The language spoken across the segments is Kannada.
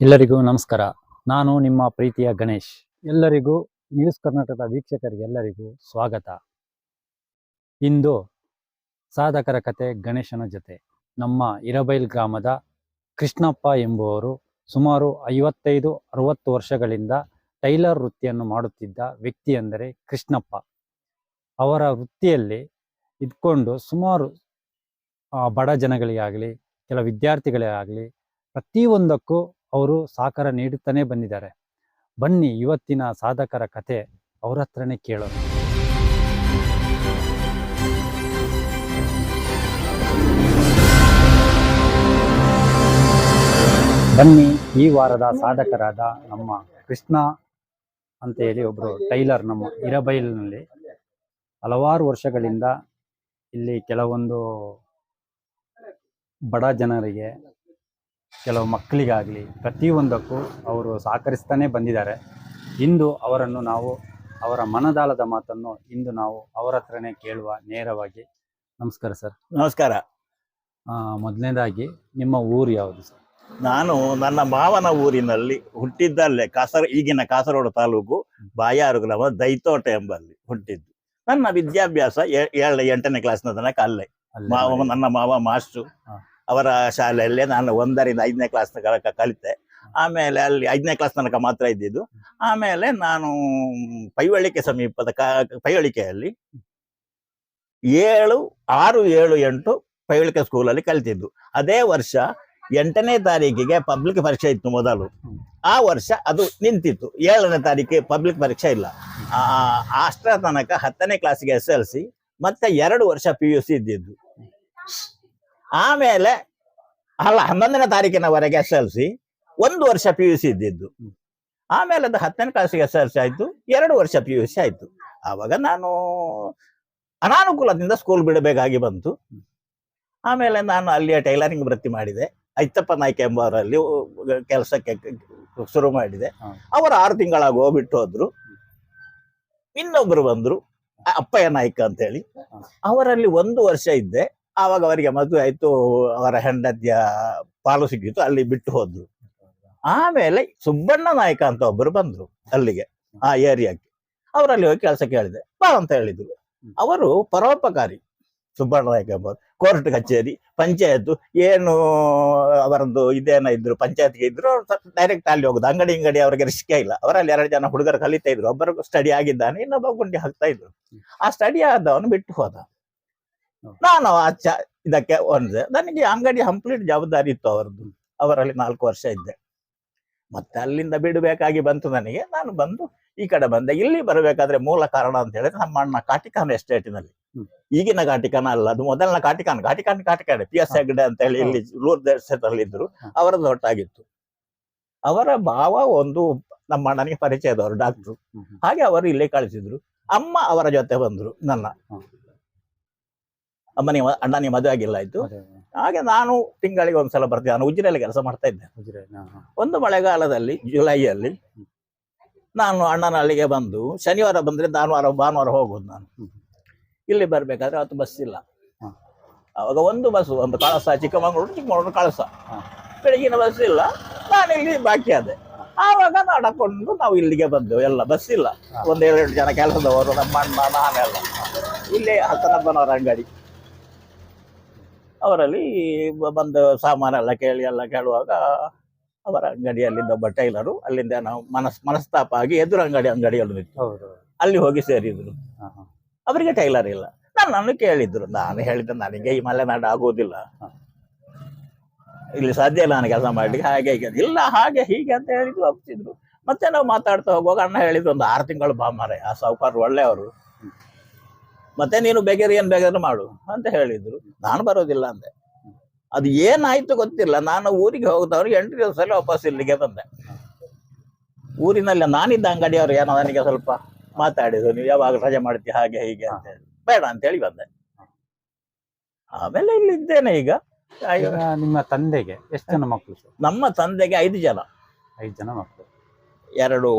ಎಲ್ಲರಿಗೂ ನಮಸ್ಕಾರ. ನಾನು ನಿಮ್ಮ ಪ್ರೀತಿಯ ಗಣೇಶ್. ಎಲ್ಲರಿಗೂ ನ್ಯೂಸ್ ಕರ್ನಾಟಕದ ವೀಕ್ಷಕರಿಗೆಲ್ಲರಿಗೂ ಸ್ವಾಗತ. ಇಂದು ಸಾಧಕರ ಕತೆ ಗಣೇಶನ ಜೊತೆ. ನಮ್ಮ ಇರಬೈಲ್ ಗ್ರಾಮದ ಕೃಷ್ಣಪ್ಪ ಎಂಬುವರು ಸುಮಾರು ಐವತ್ತೈದು, ಅರವತ್ತು ವರ್ಷಗಳಿಂದ ಟೈಲರ್ ವೃತ್ತಿಯನ್ನು ಮಾಡುತ್ತಿದ್ದ ವ್ಯಕ್ತಿ ಎಂದರೆ ಕೃಷ್ಣಪ್ಪ. ಅವರ ವೃತ್ತಿಯಲ್ಲಿ ಇದ್ಕೊಂಡು ಸುಮಾರು ಬಡ ಜನಗಳಿಗಾಗಲಿ, ಕೆಲ ವಿದ್ಯಾರ್ಥಿಗಳೇ ಆಗಲಿ ಪ್ರತಿಯೊಂದಕ್ಕೂ ಅವರು ಸಹಕಾರ ನೀಡುತ್ತಾನೆ ಬಂದಿದ್ದಾರೆ ಬನ್ನಿ, ಇವತ್ತಿನ ಸಾಧಕರ ಕತೆ ಅವ್ರ ಹತ್ರನೇ ಕೇಳೋಣ. ಬನ್ನಿ, ಈ ವಾರದ ಸಾಧಕರಾದ ನಮ್ಮ ಕೃಷ್ಣ ಅಂತ ಹೇಳಿ ಒಬ್ರು ಟೈಲರ್ ನಮ್ಮ ಇರಬೈಲ್ನಲ್ಲಿ. ಹಲವಾರು ವರ್ಷಗಳಿಂದ ಇಲ್ಲಿ ಕೆಲವೊಂದು ಬಡ ಜನರಿಗೆ ಕೆಲವು ಮಕ್ಕಳಿಗಾಗಲಿ ಪ್ರತಿಯೊಂದಕ್ಕೂ ಅವರು ಸಹಕರಿಸ್ತಾನೆ ಬಂದಿದ್ದಾರೆ. ಇಂದು ಅವರನ್ನು ನಾವು ಅವರ ಮನದಾಳದ ಮಾತನ್ನು ಇಂದು ನಾವು ಅವರ ಹತ್ರನೇ ಕೇಳುವ ನೇರವಾಗಿ. ನಮಸ್ಕಾರ ಸರ್. ನಮಸ್ಕಾರ. ಮೊದಲನೇದಾಗಿ ನಿಮ್ಮ ಊರು ಯಾವುದು ಸರ್? ನಾನು ನನ್ನ ಮಾವನ ಊರಿನಲ್ಲಿ ಹುಟ್ಟಿದ್ದಲ್ಲೇ ಕಾಸರ ಈಗಿನ ಕಾಸರಗೋಡು ತಾಲೂಕು ಬಾಯಾರು ಗ್ರಾಮ ದೈತೋಟ ಎಂಬಲ್ಲಿ ಹುಟ್ಟಿದ್ದು. ನನ್ನ ವಿದ್ಯಾಭ್ಯಾಸ ಏಳನೇ ಎಂಟನೇ ಕ್ಲಾಸ್ನ ತನಕ ಅಲ್ಲೇ. ಮಾವ ನನ್ನ ಮಾವ ಮಾಸ್ಟ್ರು. ಅವರ ಶಾಲೆಯಲ್ಲೇ ನಾನು ಒಂದರಿಂದ ಐದನೇ ಕ್ಲಾಸ್ ತನಕ ಕಲಿತೆ. ಆಮೇಲೆ ಅಲ್ಲಿ ಐದನೇ ಕ್ಲಾಸ್ ತನಕ ಮಾತ್ರ ಇದ್ದಿದ್ದು. ಆಮೇಲೆ ನಾನು ಪೈವಳಿಕೆ ಸಮೀಪದ ಕ- ಪೈವಳಿಕೆಯಲ್ಲಿ ಏಳು, ಆರು, ಏಳು, ಎಂಟು ಪೈವಳಿಕೆ ಸ್ಕೂಲಲ್ಲಿ ಕಲಿತಿದ್ದು. ಅದೇ ವರ್ಷ ಎಂಟನೇ ತಾರೀಕಿಗೆ ಪಬ್ಲಿಕ್ ಪರೀಕ್ಷೆ ಇತ್ತು ಮೊದಲು. ಆ ವರ್ಷ ಅದು ನಿಂತಿತ್ತು. ಏಳನೇ ತಾರೀಕಿಗೆ ಪಬ್ಲಿಕ್ ಪರೀಕ್ಷೆ ಇಲ್ಲ. ಅಷ್ಟರ ತನಕ ಹತ್ತನೇ ಕ್ಲಾಸಿಗೆ ಎಸ್ ಎಲ್ ಸಿ ಮತ್ತೆ ಎರಡು ವರ್ಷ ಪಿ ಯು ಸಿ ಇದ್ದಿದ್ದು. ಆಮೇಲೆ ಅಲ್ಲ ಹನ್ನೊಂದನೇ ತಾರೀಕಿನವರೆಗೆ ಎಸ್ ಎಲ್ ಸಿ ಒಂದು ವರ್ಷ ಪಿ ಯು ಸಿ ಇದ್ದಿದ್ದು. ಆಮೇಲೆ ಅದು ಹತ್ತನೇ ಕ್ಲಾಸಿಗೆ ಎಸ್ ಎಲ್ ಸಿ ಆಯ್ತು ಎರಡು ವರ್ಷ ಪಿ ಯು ಸಿ ಆಯ್ತು. ಆವಾಗ ನಾನು ಅನಾನುಕೂಲದಿಂದ ಸ್ಕೂಲ್ ಬಿಡಬೇಕಾಗಿ ಬಂತು. ಆಮೇಲೆ ನಾನು ಅಲ್ಲಿಯ ಟೈಲರಿಂಗ್ ವೃತ್ತಿ ಮಾಡಿದೆ. ಐತಪ್ಪ ನಾಯ್ಕ ಎಂಬವರಲ್ಲಿ ಕೆಲಸಕ್ಕೆ ಶುರು ಮಾಡಿದೆ. ಅವರು ಆರು ತಿಂಗಳಾಗಿ ಹೋಗ್ಬಿಟ್ಟು ಹೋದ್ರು. ಇನ್ನೊಬ್ರು ಬಂದ್ರು ಅಪ್ಪಯ್ಯ ನಾಯ್ಕ ಅಂತ ಹೇಳಿ ಅವರಲ್ಲಿ ಒಂದು ವರ್ಷ ಇದ್ದೆ. ಆವಾಗ ಅವರಿಗೆ ಮದುವೆ ಆಯ್ತು ಅವರ ಹೆಂಡತಿಯ ಪಾಲು ಸಿಕ್ಕಿತು ಅಲ್ಲಿ ಬಿಟ್ಟು ಹೋದ್ರು. ಆಮೇಲೆ ಸುಬ್ಬಣ್ಣ ನಾಯಕ ಅಂತ ಒಬ್ಬರು ಬಂದ್ರು ಅಲ್ಲಿಗೆ ಆ ಏರಿಯಾಕ್ಕೆ ಅವರಲ್ಲಿ ಹೋಗಿ ಕೆಲಸ ಕೇಳಿದೆ. ಬಾ ಅಂತ ಹೇಳಿದ್ರು. ಅವರು ಪರೋಪಕಾರಿ ಸುಬ್ಬಣ್ಣ ನಾಯಕ ಎಂಬವರು. ಕೋರ್ಟ್ ಕಚೇರಿ ಪಂಚಾಯತ್ ಏನು ಅವರದ್ದು ಇದೇನ ಇದ್ರು ಪಂಚಾಯತ್ಗೆ ಇದ್ರು ಡೈರೆಕ್ಟ್ ಅಲ್ಲಿ ಹೋಗುದು. ಅಂಗಡಿ ಅಂಗಡಿ ಅವರಿಗೆ ರಿಸ್ಕೇ ಇಲ್ಲ. ಅವರಲ್ಲಿ ಎರಡು ಜನ ಹುಡುಗರು ಕಲಿತಾ ಇದ್ರು. ಒಬ್ಬರು ಸ್ಟಡಿ ಆಗಿದ್ದಾನೆ ಇನ್ನೊಬ್ಬ ಗುಂಡಿ ಹಾಕ್ತಾ ಇದ್ರು. ಆ ಸ್ಟಡಿ ಆದವನು ಬಿಟ್ಟು ಹೋದ. ನಾನು ಆ ಚ ಇದಕ್ಕೆ ಒಂದೆ ನನಗೆ ಅಂಗಡಿ ಕಂಪ್ಲೀಟ್ ಜವಾಬ್ದಾರಿ ಇತ್ತು ಅವರದ್ದು. ಅವರಲ್ಲಿ ನಾಲ್ಕು ವರ್ಷ ಇದ್ದೆ. ಮತ್ತೆ ಅಲ್ಲಿಂದ ಬಿಡಬೇಕಾಗಿ ಬಂತು ನನಗೆ. ನಾನು ಬಂದು ಈ ಕಡೆ ಬಂದೆ. ಇಲ್ಲಿ ಬರಬೇಕಾದ್ರೆ ಮೂಲ ಕಾರಣ ಅಂತ ಹೇಳಿದ್ರೆ ನಮ್ಮ ಅಣ್ಣ ಕಾಟಿಕಾನ್ ಎಸ್ಟೇಟಿನಲ್ಲಿ. ಈಗಿನ ಕಾಟಿಕಾನ ಅಲ್ಲ ಅದು ಮೊದಲನ ಕಾಟಿಕಾನ್ ಕಾಟಿಕಾನ್ ಕಾಟಿಕಾನ್ ಪಿ ಎಸ್ ಹೆಗ್ಡೆ ಅಂತ ಹೇಳಿ ಇಲ್ಲಿ ರೂರ್ ದೇಶದಲ್ಲಿ ಇದ್ರು. ಅವರದ್ದು ಒಟ್ಟಾಗಿತ್ತು ಅವರ ಭಾವ ಒಂದು ನಮ್ಮ ಅಣ್ಣನಿಗೆ ಪರಿಚಯದವರು ಡಾಕ್ಟ್ರು. ಹಾಗೆ ಅವರು ಇಲ್ಲೇ ಕಳಿಸಿದ್ರು. ಅಮ್ಮ ಅವರ ಜೊತೆ ಬಂದ್ರು ನನ್ನ. ಅಮ್ಮನಿಗೆ ಅಣ್ಣನಿಗೆ ಮದುವೆ ಆಗಿಲ್ಲ ಆಯ್ತು. ಹಾಗೆ ನಾನು ತಿಂಗಳಿಗೆ ಒಂದ್ಸಲ ಬರ್ತೀನಿ. ನಾನು ಉಜಿರೆಯಲ್ಲಿ ಕೆಲಸ ಮಾಡ್ತಾ ಇದ್ದೆ. ಒಂದು ಮಳೆಗಾಲದಲ್ಲಿ ಜುಲೈಯಲ್ಲಿ ನಾನು ಅಣ್ಣನ ಅಲ್ಲಿಗೆ ಬಂದು ಶನಿವಾರ ಬಂದ್ರೆ ಭಾನುವಾರ ಭಾನುವಾರ ಹೋಗೋದು ನಾನು. ಇಲ್ಲಿ ಬರಬೇಕಾದ್ರೆ ಅವತ್ತು ಬಸ್ ಇಲ್ಲ. ಅವಾಗ ಒಂದು ಬಸ್ ಒಂದು ಕಳಸ ಚಿಕ್ಕಮಗಳೂರು ಚಿಕ್ಕಮಗಳೂರು ಕಳಸ. ಬೆಳಗಿನ ಬಸ್ ಇಲ್ಲ. ನಾನು ಇಲ್ಲಿ ಬಾಕಿ ಆದೆ. ಆವಾಗ ನಡಕೊಂಡು ನಾವು ಇಲ್ಲಿಗೆ ಬಂದೆವು. ಎಲ್ಲ ಬಸ್ ಇಲ್ಲ. ಒಂದೆರಡು ಜನ ಕೆಲಸದವರು ನಮ್ಮ ಅಣ್ಣ ನಾನೆಲ್ಲ. ಇಲ್ಲಿ ಬನವರ ಅಂಗಡಿ. ಅವರಲ್ಲಿ ಬಂದು ಸಾಮಾನೆಲ್ಲ ಕೇಳಿ ಎಲ್ಲ ಕೇಳುವಾಗ ಅವರ ಅಂಗಡಿಯಲ್ಲಿದ್ದ ಒಬ್ಬ ಟೈಲರು ಅಲ್ಲಿಂದ ನಾವು ಮನಸ್ ಮನಸ್ತಾಪ ಆಗಿ ಎದುರು ಅಂಗಡಿ ಅಂಗಡಿಯಲ್ಲಿ ಅಲ್ಲಿ ಹೋಗಿ ಸೇರಿದ್ರು. ಅವರಿಗೆ ಟೈಲರ್ ಇಲ್ಲ. ನಾನು ಕೇಳಿದ್ರು. ನಾನು ಹೇಳಿದ್ದೆ ನನಗೆ ಈ ಮಲೆನಾಡು ಆಗುವುದಿಲ್ಲ. ಇಲ್ಲಿ ಸಾಧ್ಯ ಇಲ್ಲ ನಾನು ಕೆಲಸ ಮಾಡ್ಲಿಕ್ಕೆ. ಹಾಗೆ ಹೀಗೆ. ಇಲ್ಲ ಹಾಗೆ ಹೀಗೆ ಅಂತ ಹೇಳಿದ್ರು ಹೋಗ್ತಿದ್ರು ಮತ್ತೆ ನಾವು ಮಾತಾಡ್ತಾ ಹೋಗುವಾಗ ಅಣ್ಣ ಹೇಳಿದ್ರು ಒಂದು ಆರು ತಿಂಗಳು ಬಾ ಮಾರೆ ಆ ಸಾವುಕಾರ ಒಳ್ಳೆಯವರು. ಮತ್ತೆ ನೀನು ಬೇಕಾದ್ರೆ ಏನ್ ಬೇಕಾದ್ರೂ ಮಾಡು ಅಂತ ಹೇಳಿದ್ರು. ನಾನು ಬರೋದಿಲ್ಲ ಅಂದೆ. ಅದು ಏನಾಯ್ತು ಗೊತ್ತಿಲ್ಲ. ನಾನು ಊರಿಗೆ ಹೋಗ್ದವ್ರಿಗೆ ಎಂಟು ದಿವಸದಲ್ಲಿ ವಾಪಸ್ ಇಲ್ಲಿಗೆ ಬಂದೆ. ಊರಿನಲ್ಲಿ ನಾನಿದ್ದ ಅಂಗಡಿಯವರು ಏನೋ ನನಗೆ ಸ್ವಲ್ಪ ಮಾತಾಡಿದ್ರು. ನೀವು ಯಾವಾಗ ರಜೆ ಮಾಡ್ತೀಯ? ಹಾಗೆ ಹೀಗೆ ಅಂತ ಹೇಳಿ. ಬೇಡ ಅಂತ ಹೇಳಿ ಬಂದೆ. ಆಮೇಲೆ ಇಲ್ಲಿದ್ದೇನೆ ಈಗ. ಈಗ ನಿಮ್ಮ ತಂದೆಗೆ ಎಷ್ಟು ಜನ ಮಕ್ಕಳು ನಮ್ಮ ತಂದೆಗೆ ಐದು ಜನ. ಐದು ಜನ ಮಕ್ಕಳು ಎರಡು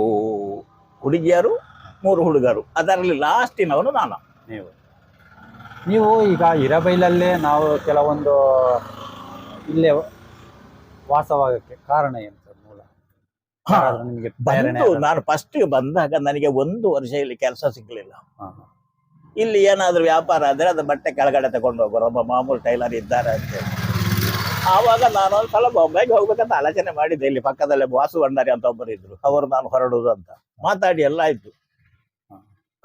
ಹುಡುಗಿಯರು ಮೂರು ಹುಡುಗರು. ಅದರಲ್ಲಿ ಲಾಸ್ಟಿನವನು ನಾನು. ನೀವು? ನೀವು ಈಗ ಇರಬೈಲಲ್ಲೇ ನಾವು ಕೆಲವೊಂದು ಇಲ್ಲೇ ವಾಸವಾಗಕ್ಕೆ ಕಾರಣ ಏನು ಸರ್ ಮೂಲ? ನಿಮಗೆ ಬಂದು ನಾನು ಫಸ್ಟ್ ಬಂದಾಗ ನನಗೆ ಒಂದು ವರ್ಷ ಇಲ್ಲಿ ಕೆಲಸ ಸಿಗ್ಲಿಲ್ಲ. ಇಲ್ಲಿ ಏನಾದರೂ ವ್ಯಾಪಾರ ಆದ್ರೆ ಅದು ಬಟ್ಟೆ ಕೆಳಗಡೆ ತಗೊಂಡು ಹೋಗೋರು ಒಬ್ಬ ಮಾಮೂಲು ಟೈಲರ್ ಇದ್ದಾರೆ ಅಂತೇಳಿ ಆವಾಗ ನಾನು ಒಂದ್ಸಲ ಬೊಂಬೈಗೆ ಹೋಗ್ಬೇಕಂತ ಆಲೋಚನೆ ಮಾಡಿದ್ದೆ ಇಲ್ಲಿ ಪಕ್ಕದಲ್ಲೇ ವಾಸು ಭಂಡಾರಿ ಅಂತ ಒಬ್ಬರು ಇದ್ರು ಅವರು ನಾನು ಹೊರಡುದು ಅಂತ. ಮಾತಾಡಿ ಎಲ್ಲ ಆಯ್ತು.